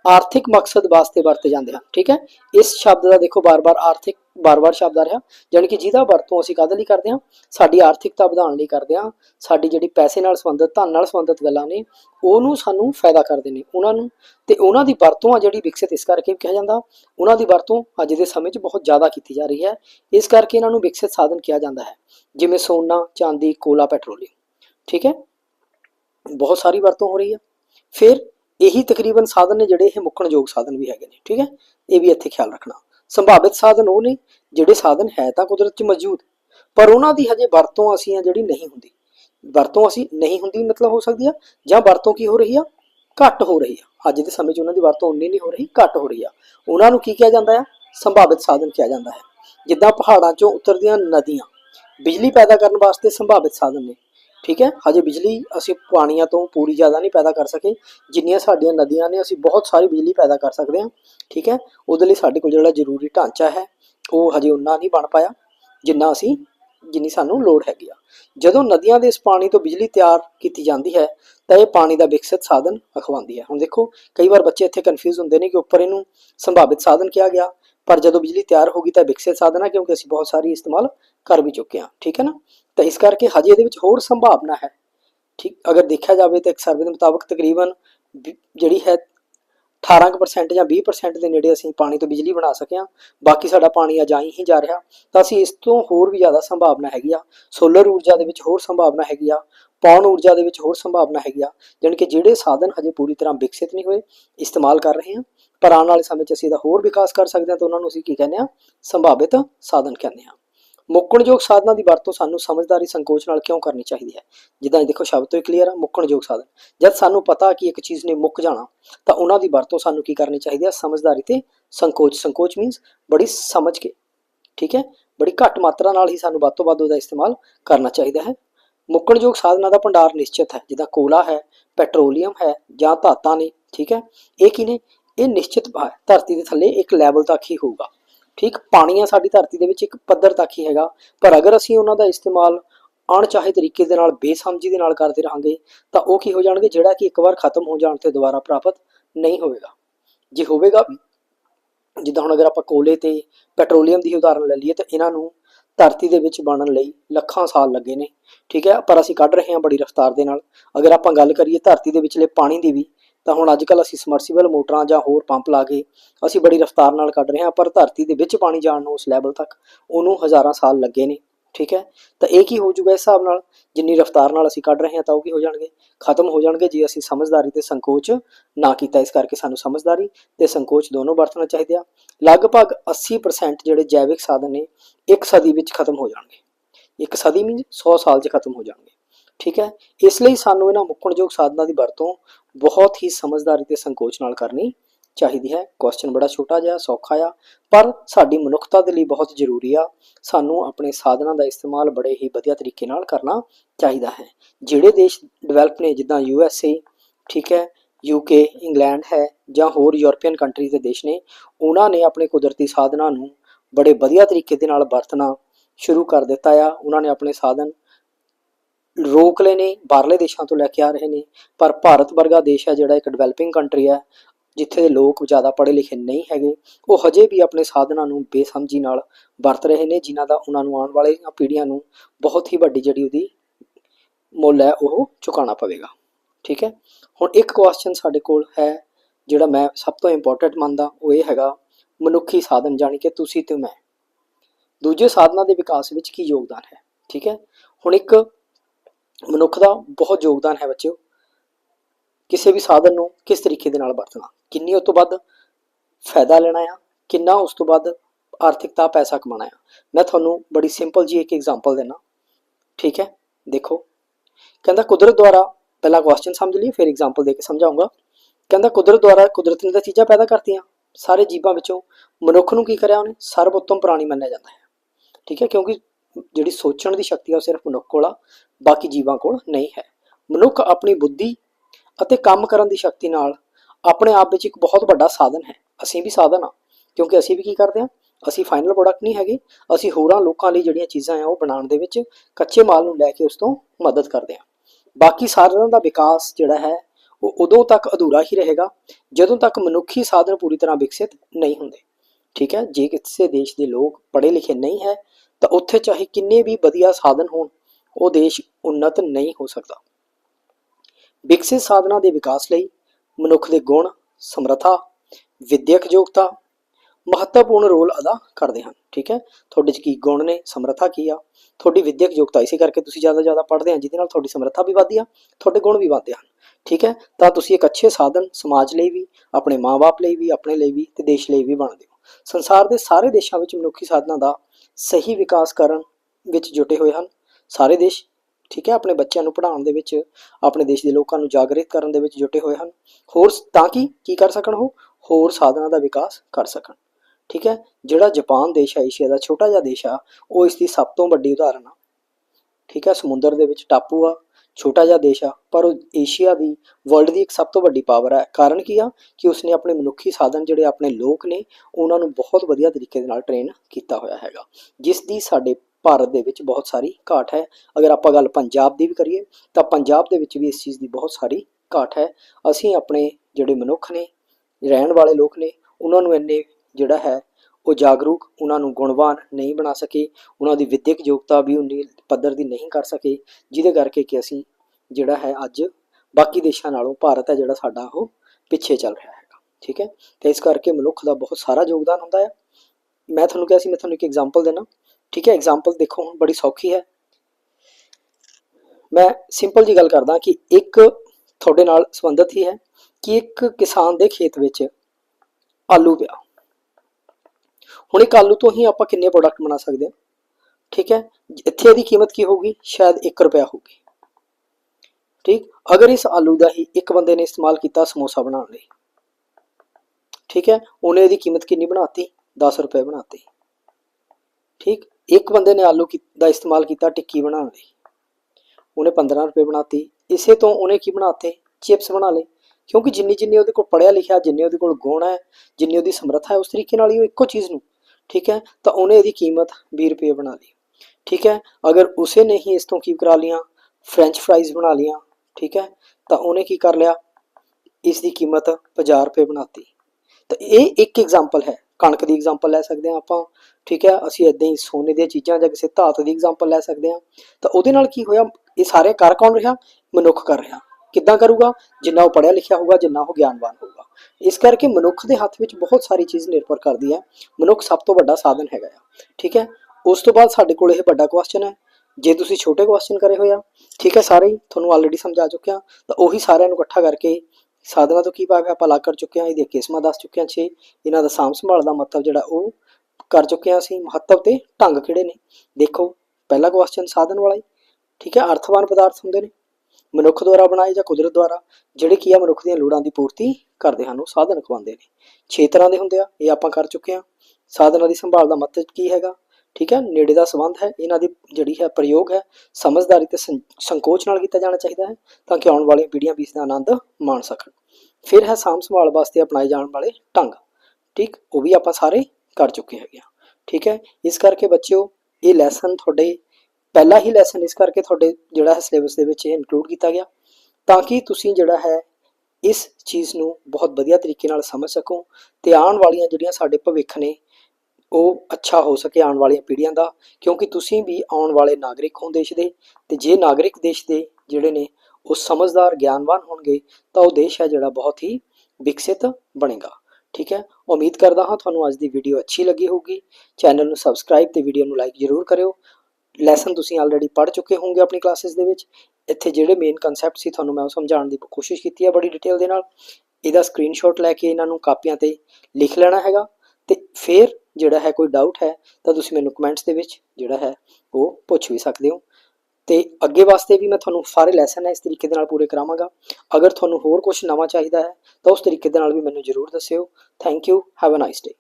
ਆਰਥਿਕ ਮਕਸਦ ਵਾਸਤੇ ਵਰਤੇ ਜਾਂਦੇ ਹਨ, ਠੀਕ ਹੈ? ਇਸ ਸ਼ਬਦ ਦਾ ਦੇਖੋ ਬਾਰ-ਬਾਰ ਆਰਥਿਕ, ਬਾਰ-ਬਾਰ ਸ਼ਬਦ ਆ ਰਿਹਾ ਯਾਨੀ ਕਿ ਜਿਹਦਾ ਵਰਤੋਂ ਅਸੀਂ ਕਾਹਦੇ ਲਈ ਕਰਦੇ ਹਾਂ? ਸਾਡੀ ਆਰਥਿਕਤਾ ਵਧਾਉਣ ਲਈ ਕਰਦੇ ਹਾਂ। ਸਾਡੀ ਜਿਹੜੀ ਪੈਸੇ ਨਾਲ ਸੰਬੰਧਿਤ, ਧਨ ਨਾਲ ਸੰਬੰਧਿਤ ਗੱਲਾਂ ਨੇ, ਉਹਨੂੰ ਸਾਨੂੰ ਫਾਇਦਾ ਕਰਦੇ ਨੇ, ਉਹਨਾਂ ਨੂੰ। ਤੇ ਉਹਨਾਂ ਦੀ ਵਰਤੋਂ ਆ ਜਿਹੜੀ ਵਿਕਸਿਤ ਇਸ ਕਰਕੇ ਕਿਹਾ ਜਾਂਦਾ, ਉਹਨਾਂ ਦੀ ਵਰਤੋਂ ਅੱਜ ਦੇ ਸਮੇਂ 'ਚ ਬਹੁਤ ਜ਼ਿਆਦਾ ਕੀਤੀ ਜਾ ਰਹੀ ਹੈ। ਇਸ ਕਰਕੇ ਇਹਨਾਂ ਨੂੰ ਵਿਕਸਿਤ ਸਾਧਨ ਕਿਹਾ ਜਾਂਦਾ ਹੈ, ਜਿਵੇਂ ਸੋਨਾ, ਚਾਂਦੀ, ਕੋਲਾ, ਪੈਟਰੋਲੀਅਮ, ਠੀਕ ਹੈ? ਬਹੁਤ ਸਾਰੀ ਵਰਤੋਂ ਹੋ ਰਹੀ ਹੈ। ਫਿਰ ਇਹੀ ਤਕਰੀਬਨ ਸਾਧਨ ਨੇ ਜਿਹੜੇ ਇਹ ਮੁੱਕਣਯੋਗ ਸਾਧਨ ਵੀ ਹੈਗੇ ਨੇ, ਠੀਕ ਹੈ? ਇਹ ਵੀ ਇੱਥੇ ਖਿਆਲ ਰੱਖਣਾ। ਸੰਭਾਵਿਤ ਸਾਧਨ ਉਹ ਨੇ ਜਿਹੜੇ ਸਾਧਨ ਹੈ ਤਾਂ ਕੁਦਰਤ 'ਚ ਮੌਜੂਦ, ਪਰ ਉਹਨਾਂ ਦੀ ਹਜੇ ਵਰਤੋਂ ਅਸੀਂ ਆ ਜਿਹੜੀ ਨਹੀਂ ਹੁੰਦੀ। ਵਰਤੋਂ ਅਸੀਂ ਨਹੀਂ ਹੁੰਦੀ ਮਤਲਬ ਹੋ ਸਕਦੀ ਆ, ਜਾਂ ਵਰਤੋਂ ਕੀ ਹੋ ਰਹੀ ਆ? ਘੱਟ ਹੋ ਰਹੀ ਆ। ਅੱਜ ਦੇ ਸਮੇਂ 'ਚ ਉਹਨਾਂ ਦੀ ਵਰਤੋਂ ਉਨੀ ਨਹੀਂ ਹੋ ਰਹੀ, ਘੱਟ ਹੋ ਰਹੀ ਆ। ਉਹਨਾਂ ਨੂੰ ਕੀ ਕਿਹਾ ਜਾਂਦਾ ਆ? ਸੰਭਾਵਿਤ ਸਾਧਨ ਕਿਹਾ ਜਾਂਦਾ ਹੈ। ਜਿੱਦਾਂ ਪਹਾੜਾਂ 'ਚੋਂ ਉਤਰਦੀਆਂ ਨਦੀਆਂ, ਬਿਜਲੀ ਪੈਦਾ ਕਰਨ ਵਾਸਤੇ ਸੰਭਾਵਿਤ ਸਾਧਨ ਨੇ। ਠੀਕ ਹੈ? ਹਜੇ ਬਿਜਲੀ ਅਸੀਂ ਪਾਣੀਆਂ ਤੋਂ ਪੂਰੀ ਜ਼ਿਆਦਾ ਨਹੀਂ ਪੈਦਾ ਕਰ ਸਕੇ। ਜਿੰਨੀਆਂ ਸਾਡੀਆਂ ਨਦੀਆਂ ਨੇ, ਅਸੀਂ ਬਹੁਤ ਸਾਰੀ ਬਿਜਲੀ ਪੈਦਾ ਕਰ ਸਕਦੇ ਹਾਂ। ਠੀਕ ਹੈ? ਉਹਦੇ ਲਈ ਸਾਡੇ ਕੋਲ ਜਿਹੜਾ ਜ਼ਰੂਰੀ ਢਾਂਚਾ ਹੈ, ਉਹ ਹਜੇ ਉਨਾ ਨਹੀਂ ਬਣ ਪਾਇਆ, ਜਿੰਨਾ ਅਸੀਂ, ਜਿੰਨੀ ਸਾਨੂੰ ਲੋੜ ਹੈਗੀ ਆ। ਜਦੋਂ ਨਦੀਆਂ ਦੇ ਇਸ ਪਾਣੀ ਤੋਂ ਬਿਜਲੀ ਤਿਆਰ ਕੀਤੀ ਜਾਂਦੀ ਹੈ, ਤਾਂ ਇਹ ਪਾਣੀ ਦਾ ਵਿਕਸਿਤ ਸਾਧਨ ਅਖਵਾਉਂਦੀ ਹੈ। ਹੁਣ ਦੇਖੋ, ਕਈ ਵਾਰ ਬੱਚੇ ਇੱਥੇ ਕਨਫਿਊਜ਼ ਹੁੰਦੇ ਨੇ ਕਿ ਉੱਪਰ ਇਹਨੂੰ ਸੰਭਾਵਿਤ ਸਾਧਨ ਕਿਹਾ ਗਿਆ, ਪਰ ਜਦੋਂ ਬਿਜਲੀ ਤਿਆਰ ਹੋ ਗਈ ਤਾਂ ਵਿਕਸਿਤ ਸਾਧਨ ਹੈ ਕਿਉਂਕਿ ਅਸੀਂ ਬਹੁਤ ਸਾਰੀ ਇਸਤੇਮਾਲ ਕਰ ਵੀ ਚੁੱਕੇ ਹਾਂ, ਠੀਕ ਹੈ ਨਾ? ਤਾਂ ਇਸ ਕਰਕੇ ਹਜੇ ਇਹਦੇ ਵਿੱਚ ਹੋਰ ਸੰਭਾਵਨਾ ਹੈ। ਠੀਕ, ਅਗਰ ਦੇਖਿਆ ਜਾਵੇ ਤਾਂ ਇੱਕ ਸਰਵੇ ਦੇ ਮੁਤਾਬਕ ਤਕਰੀਬਨ ਵੀ- ਜਿਹੜੀ ਹੈ 18% ਜਾਂ 20% ਦੇ ਨੇੜੇ ਅਸੀਂ ਪਾਣੀ ਤੋਂ ਬਿਜਲੀ ਬਣਾ ਸਕੇ ਹਾਂ। ਬਾਕੀ ਸਾਡਾ ਪਾਣੀ ਅਜਾਈ ਹੀ ਜਾ ਰਿਹਾ। ਤਾਂ ਅਸੀਂ ਇਸ ਤੋਂ ਹੋਰ ਵੀ ਜ਼ਿਆਦਾ ਸੰਭਾਵਨਾ ਹੈਗੀ ਆ। ਸੋਲਰ ਊਰਜਾ ਦੇ ਵਿੱਚ ਹੋਰ ਸੰਭਾਵਨਾ ਹੈਗੀ ਆ। ਪੌਣ ਊਰਜਾ ਦੇ ਵਿੱਚ ਹੋਰ ਸੰਭਾਵਨਾ ਹੈਗੀ ਆ। ਜਾਣੀ ਕਿ ਜਿਹੜੇ ਸਾਧਨ ਹਜੇ ਪੂਰੀ ਤਰ੍ਹਾਂ ਵਿਕਸਿਤ ਨਹੀਂ ਹੋਏ, ਇਸਤੇਮਾਲ ਕਰ ਰਹੇ ਹਾਂ। ਪਰ ਆਉਣ ਵਾਲੇ ਸਮੇਂ 'ਚ ਅਸੀਂ ਇਹਦਾ ਹੋਰ ਵਿਕਾਸ ਕਰ ਸਕਦੇ ਹਾਂ। ਤਾਂ ਉਹਨਾਂ ਨੂੰ ਅਸੀਂ ਕੀ ਕਹਿੰਦੇ ਹਾਂ? ਸੰਭਾਵਿਤ ਸਾਧਨ ਕਹਿੰਦੇ ਹਾਂ। ਮੁੱਕਣਯੋਗ ਸਾਧਨਾਂ ਦੀ ਵਰਤੋਂ ਸਾਨੂੰ ਸਮਝਦਾਰੀ, ਸੰਕੋਚ ਨਾਲ ਕਿਉਂ ਕਰਨੀ ਚਾਹੀਦੀ ਹੈ? ਜਿੱਦਾਂ ਇਹ ਦੇਖੋ ਸ਼ਬਦ ਤੋਂ ਹੀ ਕਲੀਅਰ ਆ, ਮੁੱਕਣਯੋਗ ਸਾਧਨ। ਜਦ ਸਾਨੂੰ ਪਤਾ ਕਿ ਇੱਕ ਚੀਜ਼ ਨੇ ਮੁੱਕ ਜਾਣਾ, ਤਾਂ ਉਹਨਾਂ ਦੀ ਵਰਤੋਂ ਸਾਨੂੰ ਕੀ ਕਰਨੀ ਚਾਹੀਦੀ ਹੈ? ਸਮਝਦਾਰੀ ਤੇ ਸੰਕੋਚ। ਸੰਕੋਚ ਮੀਨਸ ਬੜੀ ਸਮਝ ਕੇ, ਠੀਕ ਹੈ? ਬੜੀ ਘੱਟ ਮਾਤਰਾ ਨਾਲ ਹੀ ਸਾਨੂੰ ਵੱਧ ਤੋਂ ਵੱਧ ਉਹਦਾ ਇਸਤੇਮਾਲ ਕਰਨਾ ਚਾਹੀਦਾ ਹੈ। ਮੁੱਕਣਯੋਗ ਸਾਧਨਾਂ ਦਾ ਭੰਡਾਰ ਨਿਸ਼ਚਿਤ ਹੈ। ਜਿੱਦਾਂ ਕੋਲਾ ਹੈ, ਪੈਟਰੋਲੀਅਮ ਹੈ, ਜਾਂ ਧਾਤਾਂ ਨੇ, ਠੀਕ ਹੈ? ਇਹ ਕੀ ਨੇ? ਇਹ ਨਿਸ਼ਚਿਤ ਹੈ ਧਰਤੀ ਦੇ ਥੱਲੇ ਇੱਕ ਲੈਵਲ ਤੱਕ ਹੀ ਹੋਊਗਾ। ਠੀਕ? ਪਾਣੀ ਆ ਸਾਡੀ ਧਰਤੀ ਦੇ ਵਿੱਚ, ਇੱਕ ਪੱਧਰ ਤੱਕ ਹੀ ਹੈਗਾ। ਪਰ ਅਗਰ ਅਸੀਂ ਉਹਨਾਂ ਦਾ ਇਸਤੇਮਾਲ ਅਣਚਾਹੇ ਤਰੀਕੇ ਦੇ ਨਾਲ, ਬੇਸਮਝੀ ਦੇ ਨਾਲ ਕਰਦੇ ਰਹਾਂਗੇ, ਤਾਂ ਉਹ ਕੀ ਹੋ ਜਾਣਗੇ? ਜਿਹੜਾ ਕਿ ਇੱਕ ਵਾਰ ਖਤਮ ਹੋ ਜਾਣ ਤੇ ਦੁਬਾਰਾ ਪ੍ਰਾਪਤ ਨਹੀਂ ਹੋਵੇਗਾ। ਜੇ ਹੋਵੇਗਾ, ਜਿੱਦਾਂ ਹੁਣ ਅਗਰ ਆਪਾਂ ਕੋਲੇ ਤੇ ਪੈਟਰੋਲੀਅਮ ਦੀ ਉਦਾਹਰਨ ਲੈ ਲਈਏ, ਤਾਂ ਇਹਨਾਂ ਨੂੰ ਧਰਤੀ ਦੇ ਵਿੱਚ ਬਣਨ ਲਈ ਲੱਖਾਂ ਸਾਲ ਲੱਗੇ ਨੇ। ਠੀਕ ਹੈ? ਪਰ ਅਸੀਂ ਕੱਢ ਰਹੇ ਹਾਂ ਬੜੀ ਰਫ਼ਤਾਰ ਦੇ ਨਾਲ। ਅਗਰ ਆਪਾਂ ਗੱਲ ਕਰੀਏ ਧਰਤੀ ਦੇ ਵਿਚਲੇ ਪਾਣੀ ਦੀ ਵੀ ਤਾਂ ਹੁਣ ਅੱਜ ਕੱਲ ਅਸੀਂ ਸਮਰਸੀਬਲ ਮੋਟਰਾਂ ਜਾਂ ਹੋਰ ਪੰਪ ਲਾ ਕੇ ਅਸੀਂ ਬੜੀ ਰਫ਼ਤਾਰ ਨਾਲ ਕੱਢ ਰਹੇ ਹਾਂ, ਪਰ ਧਰਤੀ ਦੇ ਵਿੱਚ ਪਾਣੀ ਜਾਣ ਨੂੰ ਉਸ ਲੈਵਲ ਤੱਕ ਉਹਨੂੰ ਹਜ਼ਾਰਾਂ ਸਾਲ ਲੱਗੇ ਨੇ, ਠੀਕ ਹੈ? ਤਾਂ ਇਹ ਕੀ ਹੋ ਜਾਊਗਾ ਇਸ ਹਿਸਾਬ ਨਾਲ? ਜਿੰਨੀ ਰਫ਼ਤਾਰ ਨਾਲ ਅਸੀਂ ਕੱਢ ਰਹੇ ਹਾਂ ਤਾਂ ਉਹ ਕੀ ਹੋ ਜਾਣਗੇ? ਖਤਮ ਹੋ ਜਾਣਗੇ ਜੇ ਅਸੀਂ ਸਮਝਦਾਰੀ ਤੇ ਸੰਕੋਚ ਨਾ ਕੀਤਾ, ਇਸ ਕਰਕੇ ਸਾਨੂੰ ਸਮਝਦਾਰੀ ਤੇ ਸੰਕੋਚ ਦੋਨੋਂ ਵਰਤਣਾ ਚਾਹੀਦਾ। ਆ ਲਗਭਗ 80% ਜਿਹੜੇ ਜੈਵਿਕ ਸਾਧਨ ਨੇ, ਇੱਕ ਸਦੀ ਵਿੱਚ ਖਤਮ ਹੋ ਜਾਣਗੇ। ਇੱਕ ਸਦੀ ਮੀਨ 100 ਸਾਲ 'ਚ ਖਤਮ ਹੋ ਜਾਣਗੇ। ਠੀਕ ਹੈ? ਇਸ ਲਈ ਸਾਨੂੰ ਇਹਨਾਂ ਮੁੱਕਣਯੋਗ ਸਾਧਨਾਂ ਦੀ ਵਰਤੋਂ ਬਹੁਤ ਹੀ ਸਮਝਦਾਰੀ ਤੇ ਸੰਕੋਚ ਨਾਲ ਕਰਨੀ ਚਾਹੀਦੀ ਹੈ। ਕੁਐਸਚਨ ਬੜਾ ਛੋਟਾ ਜਿਹਾ, ਸੌਖਾ ਆ, ਪਰ ਸਾਡੀ ਮਨੁੱਖਤਾ ਦੇ ਲਈ ਬਹੁਤ ਜ਼ਰੂਰੀ ਆ। ਸਾਨੂੰ ਆਪਣੇ ਸਾਧਨਾਂ ਦਾ ਇਸਤੇਮਾਲ ਬੜੇ ਹੀ ਵਧੀਆ ਤਰੀਕੇ ਨਾਲ ਕਰਨਾ ਚਾਹੀਦਾ ਹੈ। ਜਿਹੜੇ ਦੇਸ਼ ਡਿਵੈਲਪ ਨੇ, ਜਿੱਦਾਂ ਯੂ ਐਸ ਏ ਠੀਕ ਹੈ ਯੂਕੇ ਇੰਗਲੈਂਡ ਹੈ, ਜਾਂ ਹੋਰ ਯੂਰਪੀਅਨ ਕੰਟਰੀਜ਼ ਦੇ ਦੇਸ਼ ਨੇ, ਉਹਨਾਂ ਨੇ ਆਪਣੇ ਕੁਦਰਤੀ ਸਾਧਨਾਂ ਨੂੰ ਬੜੇ ਵਧੀਆ ਤਰੀਕੇ ਦੇ ਨਾਲ ਵਰਤਣਾ ਸ਼ੁਰੂ ਕਰ ਦਿੱਤਾ ਆ। ਉਹਨਾਂ ਨੇ ਆਪਣੇ ਸਾਧਨ ਰੋਕ ਲਏ ਨੇ, ਬਾਹਰਲੇ ਦੇਸ਼ਾਂ ਤੋਂ ਲੈ ਕੇ ਆ ਰਹੇ ਨੇ, ਪਰ ਭਾਰਤ ਵਰਗਾ ਦੇਸ਼ ਹੈ ਜਿਹੜਾ ਇੱਕ ਡਿਵੈਲਪਿੰਗ ਕੰਟਰੀ ਹੈ, ਜਿੱਥੇ ਦੇ ਲੋਕ ਜ਼ਿਆਦਾ ਪੜ੍ਹੇ ਲਿਖੇ ਨਹੀਂ ਹੈਗੇ, ਉਹ ਹਜੇ ਵੀ ਆਪਣੇ ਸਾਧਨਾਂ ਨੂੰ ਬੇਸਮਝੀ ਨਾਲ ਵਰਤ ਰਹੇ ਨੇ, ਜਿਨ੍ਹਾਂ ਦਾ ਉਹਨਾਂ ਨੂੰ ਆਉਣ ਵਾਲੀਆਂ ਪੀੜ੍ਹੀਆਂ ਨੂੰ ਬਹੁਤ ਹੀ ਵੱਡੀ ਜਿਹੜੀ ਉਹਦੀ ਮੁੱਲ ਹੈ, ਉਹ ਚੁਕਾਉਣਾ ਪਵੇਗਾ। ਠੀਕ ਹੈ? ਹੁਣ ਇੱਕ ਕੁਐਸਚਨ ਸਾਡੇ ਕੋਲ ਹੈ, ਜਿਹੜਾ ਮੈਂ ਸਭ ਤੋਂ ਇੰਪੋਰਟੈਂਟ ਮੰਨਦਾ, ਉਹ ਇਹ ਹੈਗਾ, ਮਨੁੱਖੀ ਸਾਧਨ ਜਾਣੀ ਕਿ ਤੁਸੀਂ ਤੇ ਮੈਂ। ਦੂਜੇ ਸਾਧਨਾਂ ਦੇ ਵਿਕਾਸ ਵਿੱਚ ਕੀ ਯੋਗਦਾਨ ਹੈ? ਠੀਕ ਹੈ? ਹੁਣ ਇੱਕ ਮਨੁੱਖ ਦਾ ਬਹੁਤ ਯੋਗਦਾਨ ਹੈ ਬੱਚਿਓ। ਕਿਸੇ ਵੀ ਸਾਧਨ ਨੂੰ ਕਿਸ ਤਰੀਕੇ ਦੇ ਨਾਲ ਵਰਤਣਾ। ਕਿੰਨੀ ਉਸ ਤੋਂ ਵੱਧ ਫਾਇਦਾ ਲੈਣਾ ਆ, ਕਿੰਨਾ ਉਸ ਤੋਂ ਵੱਧ ਆਰਥਿਕਤਾ ਪੈਸਾ ਕਮਾਉਣਾ ਆ। ਮੈਂ ਤੁਹਾਨੂੰ ਬੜੀ ਸਿੰਪਲ ਜੀ ਇੱਕ ਐਗਜ਼ਾਮਪਲ ਦੇਣਾ ਠੀਕ ਹੈ? ਦੇਖੋ। ਕਹਿੰਦਾ ਕੁਦਰਤ ਦੁਆਰਾ, ਪਹਿਲਾ ਕੁਐਸਚਨ ਸਮਝ ਲਈ ਫਿਰ ਐਗਜ਼ਾਮਪਲ ਦੇ ਕੇ ਸਮਝਾਉਂਗਾ। ਕਹਿੰਦਾ ਕੁਦਰਤ ਦੁਆਰਾ ਕੁਦਰਤ ਨੇ ਤਾਂ ਚੀਜ਼ਾਂ ਪੈਦਾ ਕਰਤੀਆਂ। ਸਾਰੇ ਜੀਵਾਂ ਵਿੱਚੋਂ ਮਨੁੱਖ ਨੂੰ ਕੀ ਕਰਿਆ ਉਹਨੇ? ਸਰਵਉੱਤਮ ਪ੍ਰਾਣੀ ਮੰਨਿਆ ਜਾਂਦਾ ਹੈ। ਠੀਕ ਹੈ? ਕਿਉਂਕਿ ਜਿਹੜੀ ਸੋਚਣ ਦੀ ਸ਼ਕਤੀ ਆ ਉਹ ਸਿਰਫ ਮਨੁੱਖ ਕੋਲ ਆ। ਬਾਕੀ ਜੀਵਾਂ ਕੋਲ ਨਹੀਂ ਹੈ। ਮਨੁੱਖ ਆਪਣੀ ਬੁੱਧੀ ਅਤੇ ਕੰਮ ਕਰਨ ਦੀ ਸ਼ਕਤੀ ਨਾਲ ਆਪਣੇ ਆਪ ਵਿੱਚ ਇੱਕ ਬਹੁਤ ਵੱਡਾ ਸਾਧਨ ਹੈ। ਅਸੀਂ ਵੀ ਸਾਧਨ ਆ ਕਿਉਂਕਿ ਅਸੀਂ ਵੀ ਕੀ ਕਰਦੇ ਆ ਅਸੀਂ ਫਾਈਨਲ ਪ੍ਰੋਡਕਟ ਨਹੀਂ ਹੈਗੇ। ਅਸੀਂ ਹੋਰਾਂ ਲੋਕਾਂ ਲਈ ਜਿਹੜੀਆਂ ਚੀਜ਼ਾਂ ਆ ਉਹ ਬਣਾਉਣ ਦੇ ਵਿੱਚ ਕੱਚੇ ਮਾਲ ਨੂੰ ਲੈ ਕੇ ਉਸ ਤੋਂ ਮਦਦ ਕਰਦੇ ਆ ਬਾਕੀ ਸਾਧਨਾਂ ਦਾ ਵਿਕਾਸ ਜਿਹੜਾ ਹੈ, ਉਹ ਉਦੋਂ ਤੱਕ ਅਧੂਰਾ ਹੀ ਰਹੇਗਾ, ਜਦੋਂ ਤੱਕ ਮਨੁੱਖੀ ਸਾਧਨ ਪੂਰੀ ਤਰ੍ਹਾਂ ਵਿਕਸਿਤ ਨਹੀਂ ਹੁੰਦੇ। ਠੀਕ ਹੈ? ਜੇ ਕਿਸੇ ਦੇਸ਼ ਦੇ ਲੋਕ ਪੜ੍ਹੇ ਲਿਖੇ ਨਹੀਂ ਹੈ, ਤਾਂ ਉੱਥੇ ਚਾਹੇ ਕਿੰਨੇ ਵੀ ਵਧੀਆ ਸਾਧਨ ਹੋਣ ਉਹ ਦੇਸ਼ ਉન્નਤ ਨਹੀਂ ਹੋ ਸਕਦਾ। ਵਿਕਸਿਤ ਸਾਧਨਾਂ ਦੇ ਵਿਕਾਸ ਲਈ ਮਨੁੱਖ ਦੇ ਗੁਣ, ਸਮਰੱਥਾ ਵਿਦਿਅਕ ਯੋਗਤਾ ਮਹੱਤਵਪੂਰਨ ਰੋਲ ਅਦਾ ਕਰਦੇ ਹਨ। ਠੀਕ ਹੈ? ਤੁਹਾਡੇ 'ਚ ਕੀ ਗੁਣ ਨੇ, ਸਮਰੱਥਾ ਕੀ ਆ? ਤੁਹਾਡੀ ਵਿਦਿਅਕ ਯੋਗਤਾ ਇਸੇ ਕਰਕੇ ਤੁਸੀਂ ਜ਼ਿਆਦਾ ਜ਼ਿਆਦਾ ਪੜ੍ਹਦੇ ਆ, ਜਿਹਦੇ ਨਾਲ ਤੁਹਾਡੀ ਸਮਰੱਥਾ ਵੀ ਵਧਦੀ ਆ, ਤੁਹਾਡੇ ਗੁਣ ਵੀ ਵਧਦੇ ਹਨ। ਠੀਕ ਹੈ? ਤਾਂ ਤੁਸੀਂ ਇੱਕ ਅੱਛੇ ਸਾਧਨ ਸਮਾਜ ਲਈ ਵੀ, ਆਪਣੇ ਮਾਪੇ ਲਈ ਵੀ, ਆਪਣੇ ਲਈ ਵੀ ਤੇ ਦੇਸ਼ ਲਈ ਵੀ ਬਣਦੇ ਹੋ। ਸੰਸਾਰ ਦੇ ਸਾਰੇ ਦੇਸ਼ਾਂ ਵਿੱਚ ਮਨੁੱਖੀ ਸਾਧਨਾਂ ਦਾ ਸਹੀ ਵਿਕਾਸ ਕਰਨ ਵਿੱਚ ਜੁਟੇ ਹੋਏ ਹਨ। ਸਾਰੇ ਦੇਸ਼, ਠੀਕ ਹੈ, ਆਪਣੇ ਬੱਚਿਆਂ ਨੂੰ ਪੜ੍ਹਾਉਣ ਦੇ ਵਿੱਚ, ਆਪਣੇ ਦੇਸ਼ ਦੇ ਲੋਕਾਂ ਨੂੰ ਜਾਗਰਿਤ ਕਰਨ ਦੇ ਵਿੱਚ ਜੁਟੇ ਹੋਏ ਹਨ। ਹੋਰ ਤਾਂ ਕਿ, ਕੀ ਕਰ ਸਕਣ ਉਹ? ਹੋਰ ਸਾਧਨਾਂ ਦਾ ਵਿਕਾਸ ਕਰ ਸਕਣ, ਠੀਕ ਹੈ? ਜਿਹੜਾ ਜਾਪਾਨ ਦੇਸ਼ ਹੈ, ਏਸ਼ੀਆ ਦਾ ਛੋਟਾ ਜਿਹਾ ਦੇਸ਼ ਆ, ਉਹ ਇਸ ਦੀ ਸਭ ਤੋਂ ਵੱਡੀ ਉਦਾਹਰਨ ਆ, ਠੀਕ ਹੈ? ਸਮੁੰਦਰ ਦੇ ਵਿੱਚ ਟਾਪੂ ਆ, ਛੋਟਾ ਜਿਹਾ ਦੇਸ਼ ਆ, ਪਰ ਉਹ ਏਸ਼ੀਆ ਦੀ ਵਰਲਡ ਦੀ ਇੱਕ ਸਭ ਤੋਂ ਵੱਡੀ ਪਾਵਰ ਹੈ ਕਾਰਨ ਕੀ ਆ? ਕਿ ਉਸਨੇ ਆਪਣੇ ਮਨੁੱਖੀ ਸਾਧਨ ਜਿਹੜੇ ਆਪਣੇ ਲੋਕ ਨੇ, ਉਹਨਾਂ ਨੂੰ ਬਹੁਤ ਵਧੀਆ ਤਰੀਕੇ ਦੇ ਨਾਲ ਟ੍ਰੇਨ ਕੀਤਾ ਹੋਇਆ ਹੈਗਾ। ਜਿਸ ਦੀ ਸਾਡੇ ਭਾਰਤ ਦੇ ਵਿੱਚ ਬਹੁਤ ਸਾਰੀ ਘਾਟ ਹੈ। ਅਗਰ ਆਪਾਂ ਗੱਲ ਪੰਜਾਬ ਦੀ ਵੀ ਕਰੀਏ, ਤਾਂ ਪੰਜਾਬ ਦੇ ਵਿੱਚ ਵੀ ਇਸ ਚੀਜ਼ ਦੀ ਬਹੁਤ ਸਾਰੀ ਘਾਟ ਹੈ। ਅਸੀਂ ਆਪਣੇ ਜਿਹੜੇ ਮਨੁੱਖ ਨੇ, ਰਹਿਣ ਵਾਲੇ ਲੋਕ ਨੇ, ਉਹਨਾਂ ਨੂੰ ਇੰਨੇ ਜਿਹੜਾ ਹੈ, ਉਹ ਜਾਗਰੂਕ, ਉਹਨਾਂ ਨੂੰ ਗੁਣਵਾਨ ਨਹੀਂ ਬਣਾ ਸਕੇ। ਉਹਨਾਂ ਦੀ ਵਿਦਿਅਕ ਯੋਗਤਾ ਵੀ ਉਨੀ ਪੱਧਰ ਦੀ ਨਹੀਂ ਕਰ ਸਕੇ, ਜਿਹਦੇ ਕਰਕੇ ਕਿ ਅਸੀਂ ਜਿਹੜਾ ਹੈ ਅੱਜ ਬਾਕੀ ਦੇਸ਼ਾਂ ਨਾਲੋਂ ਭਾਰਤ ਹੈ ਜਿਹੜਾ ਸਾਡਾ ਉਹ ਪਿੱਛੇ ਚੱਲ ਰਿਹਾ ਹੈਗਾ। ਠੀਕ ਹੈ? ਤੇ ਇਸ ਕਰਕੇ ਮਨੁੱਖ ਦਾ ਬਹੁਤ ਸਾਰਾ ਯੋਗਦਾਨ ਹੁੰਦਾ ਹੈ। ਮੈਂ ਤੁਹਾਨੂੰ ਕਿਹਾ ਸੀ, ਮੈਂ ਤੁਹਾਨੂੰ ਇੱਕ ਐਗਜ਼ਾਮਪਲ ਦੇਣਾ ਠੀਕ ਹੈ ਐਗਜ਼ਾਮਪਲ ਦੇਖੋ, ਹੁਣ ਬੜੀ ਸੌਖੀ ਹੈ। ਮੈਂ ਸਿੰਪਲ ਜੀ ਗੱਲ ਕਰਦਾ ਕਿ ਇੱਕ ਤੁਹਾਡੇ ਨਾਲ ਸੰਬੰਧਿਤ ਹੀ ਹੈ ਕਿ ਇੱਕ ਕਿਸਾਨ ਦੇ ਖੇਤ ਵਿੱਚ ਆਲੂ ਪਿਆ। ਹੁਣ ਇੱਕ ਆਲੂ ਤੋਂ ਹੀ ਆਪਾਂ ਕਿੰਨੇ ਪ੍ਰੋਡਕਟ ਬਣਾ ਸਕਦੇ ਹਾਂ? ਠੀਕ ਹੈ, ਇੱਥੇ ਇਹਦੀ ਕੀਮਤ ਕੀ ਹੋਊਗੀ? ਸ਼ਾਇਦ 1 ਰੁਪਿਆ ਹੋਊਗੀ। ਠੀਕ, ਅਗਰ ਇਸ ਆਲੂ ਦਾ ਹੀ ਇੱਕ ਬੰਦੇ ਨੇ ਇਸਤੇਮਾਲ ਕੀਤਾ ਸਮੋਸਾ ਬਣਾਉਣ ਲਈ। ਠੀਕ ਹੈ, ਉਹਨੇ ਇਹਦੀ ਕੀਮਤ ਕਿੰਨੀ ਬਣਾਤੀ? 10 ਰੁਪਏ ਬਣਾਤੀ। ਠੀਕ ਇੱਕ ਬੰਦੇ ਨੇ ਆਲੂ ਕੀ- ਦਾ ਇਸਤੇਮਾਲ ਕੀਤਾ ਟਿੱਕੀ ਬਣਾਉਣ ਲਈ। ਉਹਨੇ 15 ਰੁਪਏ ਬਣਾਤੀ। ਇਸੇ ਤੋਂ ਉਹਨੇ ਕੀ ਬਣਾਤੇ? ਚਿਪਸ ਬਣਾ ਲਏ। ਕਿਉਂਕਿ ਜਿੰਨੀ ਜਿੰਨੀ ਉਹਦੇ ਕੋਲ ਪੜਿਆ ਲਿਖਿਆ, ਜਿੰਨੇ ਉਹਦੇ ਕੋਲ ਗੁਣ ਹੈ, ਜਿੰਨੀ ਉਹਦੀ ਸਮਰੱਥਾ ਹੈ, ਉਸ ਤਰੀਕੇ ਨਾਲ ਹੀ ਉਹ ਇੱਕੋ ਚੀਜ਼ ਨੂੰ, ਠੀਕ ਹੈ? ਤਾਂ ਉਹਨੇ ਇਹਦੀ ਕੀਮਤ 20 ਰੁਪਏ ਬਣਾ ਲਈ। ਠੀਕ ਹੈ? ਅਗਰ ਉਸੇ ਨੇ ਹੀ ਇਸ ਤੋਂ ਕੀ ਕਰਾ ਲੀਆਂ? ਫ੍ਰੈਂਚ ਫਰਾਈਜ਼ ਬਣਾ ਲੀਆਂ, ਠੀਕ ਹੈ? ਤਾਂ ਉਹਨੇ ਕੀ ਕਰ ਲਿਆ? ਇਸ ਦੀ ਕੀਮਤ 50 ਰੁਪਏ ਬਣਾਤੀ। ਤਾਂ ਇਹ ਇੱਕ ਐਗਜ਼ਾਮਪਲ ਹੈ। ਕਣਕ ਦੀ ਐਗਜ਼ਾਮਪਲ ਲੈ ਸਕਦੇ ਹਾਂ ਆਪਾਂ, ਠੀਕ ਹੈ, ਅਸੀਂ ਇਦਾਂ ਹੀ ਸੋਨੇ ਦੀਆਂ ਚੀਜ਼ਾਂ ਜਾਂ ਕਿਸੇ ਧਾਤ ਦੀ ਐਗਜ਼ਾਮਪਲ ਲੈ ਸਕਦੇ ਹਾਂ, ਤਾਂ ਉਹਦੇ ਨਾਲ ਕੀ ਹੋਇਆ, ਇਹ ਸਾਰੇ ਕਰ ਕੌਣ ਰਿਹਾ? ਮਨੁੱਖ ਕਰ ਰਿਹਾ। ਕਿੱਦਾਂ ਕਰੂਗਾ? ਜਿੰਨਾ ਉਹ ਪੜ੍ਹਿਆ ਲਿਖਿਆ ਹੋਊਗਾ, ਜਿੰਨਾ ਉਹ ਗਿਆਨਵਾਨ ਹੋਊਗਾ। ਇਸ ਕਰਕੇ ਮਨੁੱਖ ਦੇ ਹੱਥ ਵਿੱਚ ਬਹੁਤ ਸਾਰੀ ਚੀਜ਼ ਨਿਰਭਰ ਕਰਦੀ ਹੈ। ਮਨੁੱਖ ਸਭ ਤੋਂ ਵੱਡਾ ਸਾਧਨ ਹੈਗਾ ਆ, ਠੀਕ ਹੈ? ਉਸ ਤੋਂ ਬਾਅਦ ਸਾਡੇ ਕੋਲ ਇਹ ਵੱਡਾ ਕੁਐਸਚਨ ਹੈ। ਜੇ ਤੁਸੀਂ ਛੋਟੇ ਕੁਐਸਚਨ ਕਰੇ ਹੋਏ ਆ, ਠੀਕ ਹੈ, ਸਾਰੇ ਹੀ, ਤੁਹਾਨੂੰ ਆਲਰੇਡੀ ਸਮਝਾ ਚੁੱਕਿਆ, ਤਾਂ ਉਹੀ ਸਾਰਿਆਂ ਨੂੰ ਇਕੱਠਾ ਕਰਕੇ ਸਾਧਨਾ ਤੋਂ ਕੀ ਭਾਵ ਹੈ? ਆਪਾਂ ਅਲੱਗ ਕਰ ਚੁੱਕੇ ਹਾਂ, ਇਹਦੀਆਂ ਕਿਸਮਾਂ ਦੱਸ ਚੁੱਕੇ ਹਾਂ 6 ਇਹਨਾਂ ਦਾ ਸਾਂਭ ਸੰਭਾਲ ਦਾ ਮਤਲਬ ਜਿਹੜਾ ਉਹ ਕਰ ਚੁੱਕੇ ਹਾਂ ਅਸੀਂ। ਮਹੱਤਵ ਤੇ ਢੰਗ ਕਿਹੜੇ ਨੇ? ਦੇਖੋ, ਪਹਿਲਾ ਕੁਐਸਚਨ ਸਾਧਨ ਵਾਲਾ ਹੀ। ਠੀਕ ਹੈ, ਅਰਥਵਾਨ ਪਦਾਰਥ ਹੁੰਦੇ ਨੇ। ਮਨੁੱਖ ਦੁਆਰਾ ਬਣਾਏ ਜਾਂ ਕੁਦਰਤ ਦੁਆਰਾ, ਜਿਹੜੇ ਕੀ ਆ ਮਨੁੱਖ ਦੀਆਂ ਲੋੜਾਂ ਦੀ ਪੂਰਤੀ ਕਰਦੇ ਹਨ, ਉਹ ਸਾਧਨ ਖਵਾਉਂਦੇ ਨੇ। ਛੇ ਤਰ੍ਹਾਂ ਦੇ ਹੁੰਦੇ ਆ, ਇਹ ਆਪਾਂ ਕਰ ਚੁੱਕੇ ਹਾਂ। ਸਾਧਨਾਂ ਦੀ ਸੰਭਾਲ ਦਾ ਮਤਲਬ ਕੀ ਹੈਗਾ? ਠੀਕ ਹੈ, ਨੇੜੇ ਦਾ ਸੰਬੰਧ ਹੈ, ਇਹਨਾਂ ਦੀ ਜਿਹੜੀ ਹੈ ਪ੍ਰਯੋਗ ਹੈ, ਸਮਝਦਾਰੀ ਤੇ ਸੰਕੋਚ ਨਾਲ ਕੀਤਾ ਜਾਣਾ ਚਾਹੀਦਾ ਹੈ ਤਾਂ ਕਿ ਆਉਣ ਵਾਲੀਆਂ ਪੀੜ੍ਹੀਆਂ ਵੀ ਇਸ ਦਾ ਆਨੰਦ ਮਾਣ ਸਕਣ। ਫਿਰ ਹੈ ਸਾਂਭ ਸੰਭਾਲ ਵਾਸਤੇ ਅਪਣਾਏ ਜਾਣ ਵਾਲੇ ਢੰਗ। ਠੀਕ, ਉਹ ਵੀ ਆਪਾਂ ਸਾਰੇ ਕਰ ਚੁੱਕੇ ਹੈਗੇ ਆ ਠੀਕ ਹੈ, ਇਸ ਕਰਕੇ ਬੱਚਿਓ, ਇਹ ਲੈਸਨ ਤੁਹਾਡੇ, ਪਹਿਲਾ ਹੀ ਲੈਸਨ ਇਸ ਕਰਕੇ ਤੁਹਾਡੇ ਜਿਹੜਾ ਹੈ ਸਿਲੇਬਸ ਦੇ ਵਿੱਚ ਇਹ ਇਨਕਲੂਡ ਕੀਤਾ ਗਿਆ ਤਾਂ ਕਿ ਤੁਸੀਂ ਜਿਹੜਾ ਹੈ ਇਸ ਚੀਜ਼ ਨੂੰ ਬਹੁਤ ਵਧੀਆ ਤਰੀਕੇ ਨਾਲ ਸਮਝ ਸਕੋ ਤੇ ਆਉਣ ਵਾਲੀਆਂ ਜਿਹੜੀਆਂ ਸਾਡੇ ਭਵਿੱਖ ਨੇ ਉਹ ਅੱਛਾ ਹੋ ਸਕੇ ਆਉਣ ਵਾਲੀਆਂ ਪੀੜ੍ਹੀਆਂ ਦਾ, ਕਿਉਂਕਿ ਤੁਸੀਂ ਵੀ ਆਉਣ ਵਾਲੇ ਨਾਗਰਿਕ ਹੋ ਦੇਸ਼ ਦੇ ਤੇ ਜੇ ਨਾਗਰਿਕ ਦੇਸ਼ ਦੇ ਜਿਹੜੇ ਨੇ ਉਹ ਸਮਝਦਾਰ, ਗਿਆਨਵਾਨ ਹੋਣਗੇ, ਤਾਂ ਉਹ ਦੇਸ਼ ਹੈ ਜਿਹੜਾ ਬਹੁਤ ਹੀ ਵਿਕਸਿਤ ਬਣੇਗਾ। ਠੀਕ ਹੈ? ਉਮੀਦ ਕਰਦਾ ਹਾਂ ਤੁਹਾਨੂੰ ਅੱਜ ਦੀ ਵੀਡੀਓ ਅੱਛੀ ਲੱਗੀ ਹੋਊਗੀ। ਚੈਨਲ ਨੂੰ ਸਬਸਕ੍ਰਾਈਬ ਤੇ ਵੀਡੀਓ ਨੂੰ ਲਾਈਕ ਜ਼ਰੂਰ ਕਰਿਓ। ਲੈਸਨ ਤੁਸੀਂ ਆਲਰੇਡੀ ਪੜ੍ਹ ਚੁੱਕੇ ਹੋਵੋਗੇ ਆਪਣੀ ਕਲਾਸਿਸ ਦੇ ਵਿੱਚ। ਇੱਥੇ ਜਿਹੜੇ ਮੇਨ ਕਨਸੈਪਟ ਸੀ ਤੁਹਾਨੂੰ ਮੈਂ ਉਹ ਸਮਝਾਉਣ ਦੀ ਕੋਸ਼ਿਸ਼ ਕੀਤੀ ਹੈ ਬੜੀ ਡਿਟੇਲ ਦੇ ਨਾਲ। ਇਹਦਾ ਸਕਰੀਨਸ਼ਾਟ ਲੈ ਕੇ ਇਹਨਾਂ ਨੂੰ ਕਾਪੀਆਂ ਤੇ ਲਿਖ ਲੈਣਾ ਹੈਗਾ ਤੇ ਫਿਰ ਜਿਹੜਾ ਹੈ, ਕੋਈ ਡਾਊਟ ਹੈ, ਤਾਂ ਤੁਸੀਂ ਮੈਨੂੰ ਕਮੈਂਟਸ ਦੇ ਵਿੱਚ ਜਿਹੜਾ ਹੈ, ਉਹ ਪੁੱਛ ਵੀ ਸਕਦੇ ਹੋ। ਤੇ ਅੱਗੇ ਵਾਸਤੇ ਵੀ ਮੈਂ ਤੁਹਾਨੂੰ ਸਾਰੇ ਲੈਸਨ ਹੈ, ਇਸ ਤਰੀਕੇ ਦੇ ਨਾਲ ਪੂਰੇ ਕਰਾਵਾਂਗਾ। ਅਗਰ ਤੁਹਾਨੂੰ ਹੋਰ ਕੁਝ ਨਵਾਂ ਚਾਹੀਦਾ ਹੈ, ਤਾਂ ਉਸ ਤਰੀਕੇ ਦੇ ਨਾਲ ਵੀ ਮੈਨੂੰ ਜ਼ਰੂਰ ਦੱਸਿਓ। Thank you have a nice day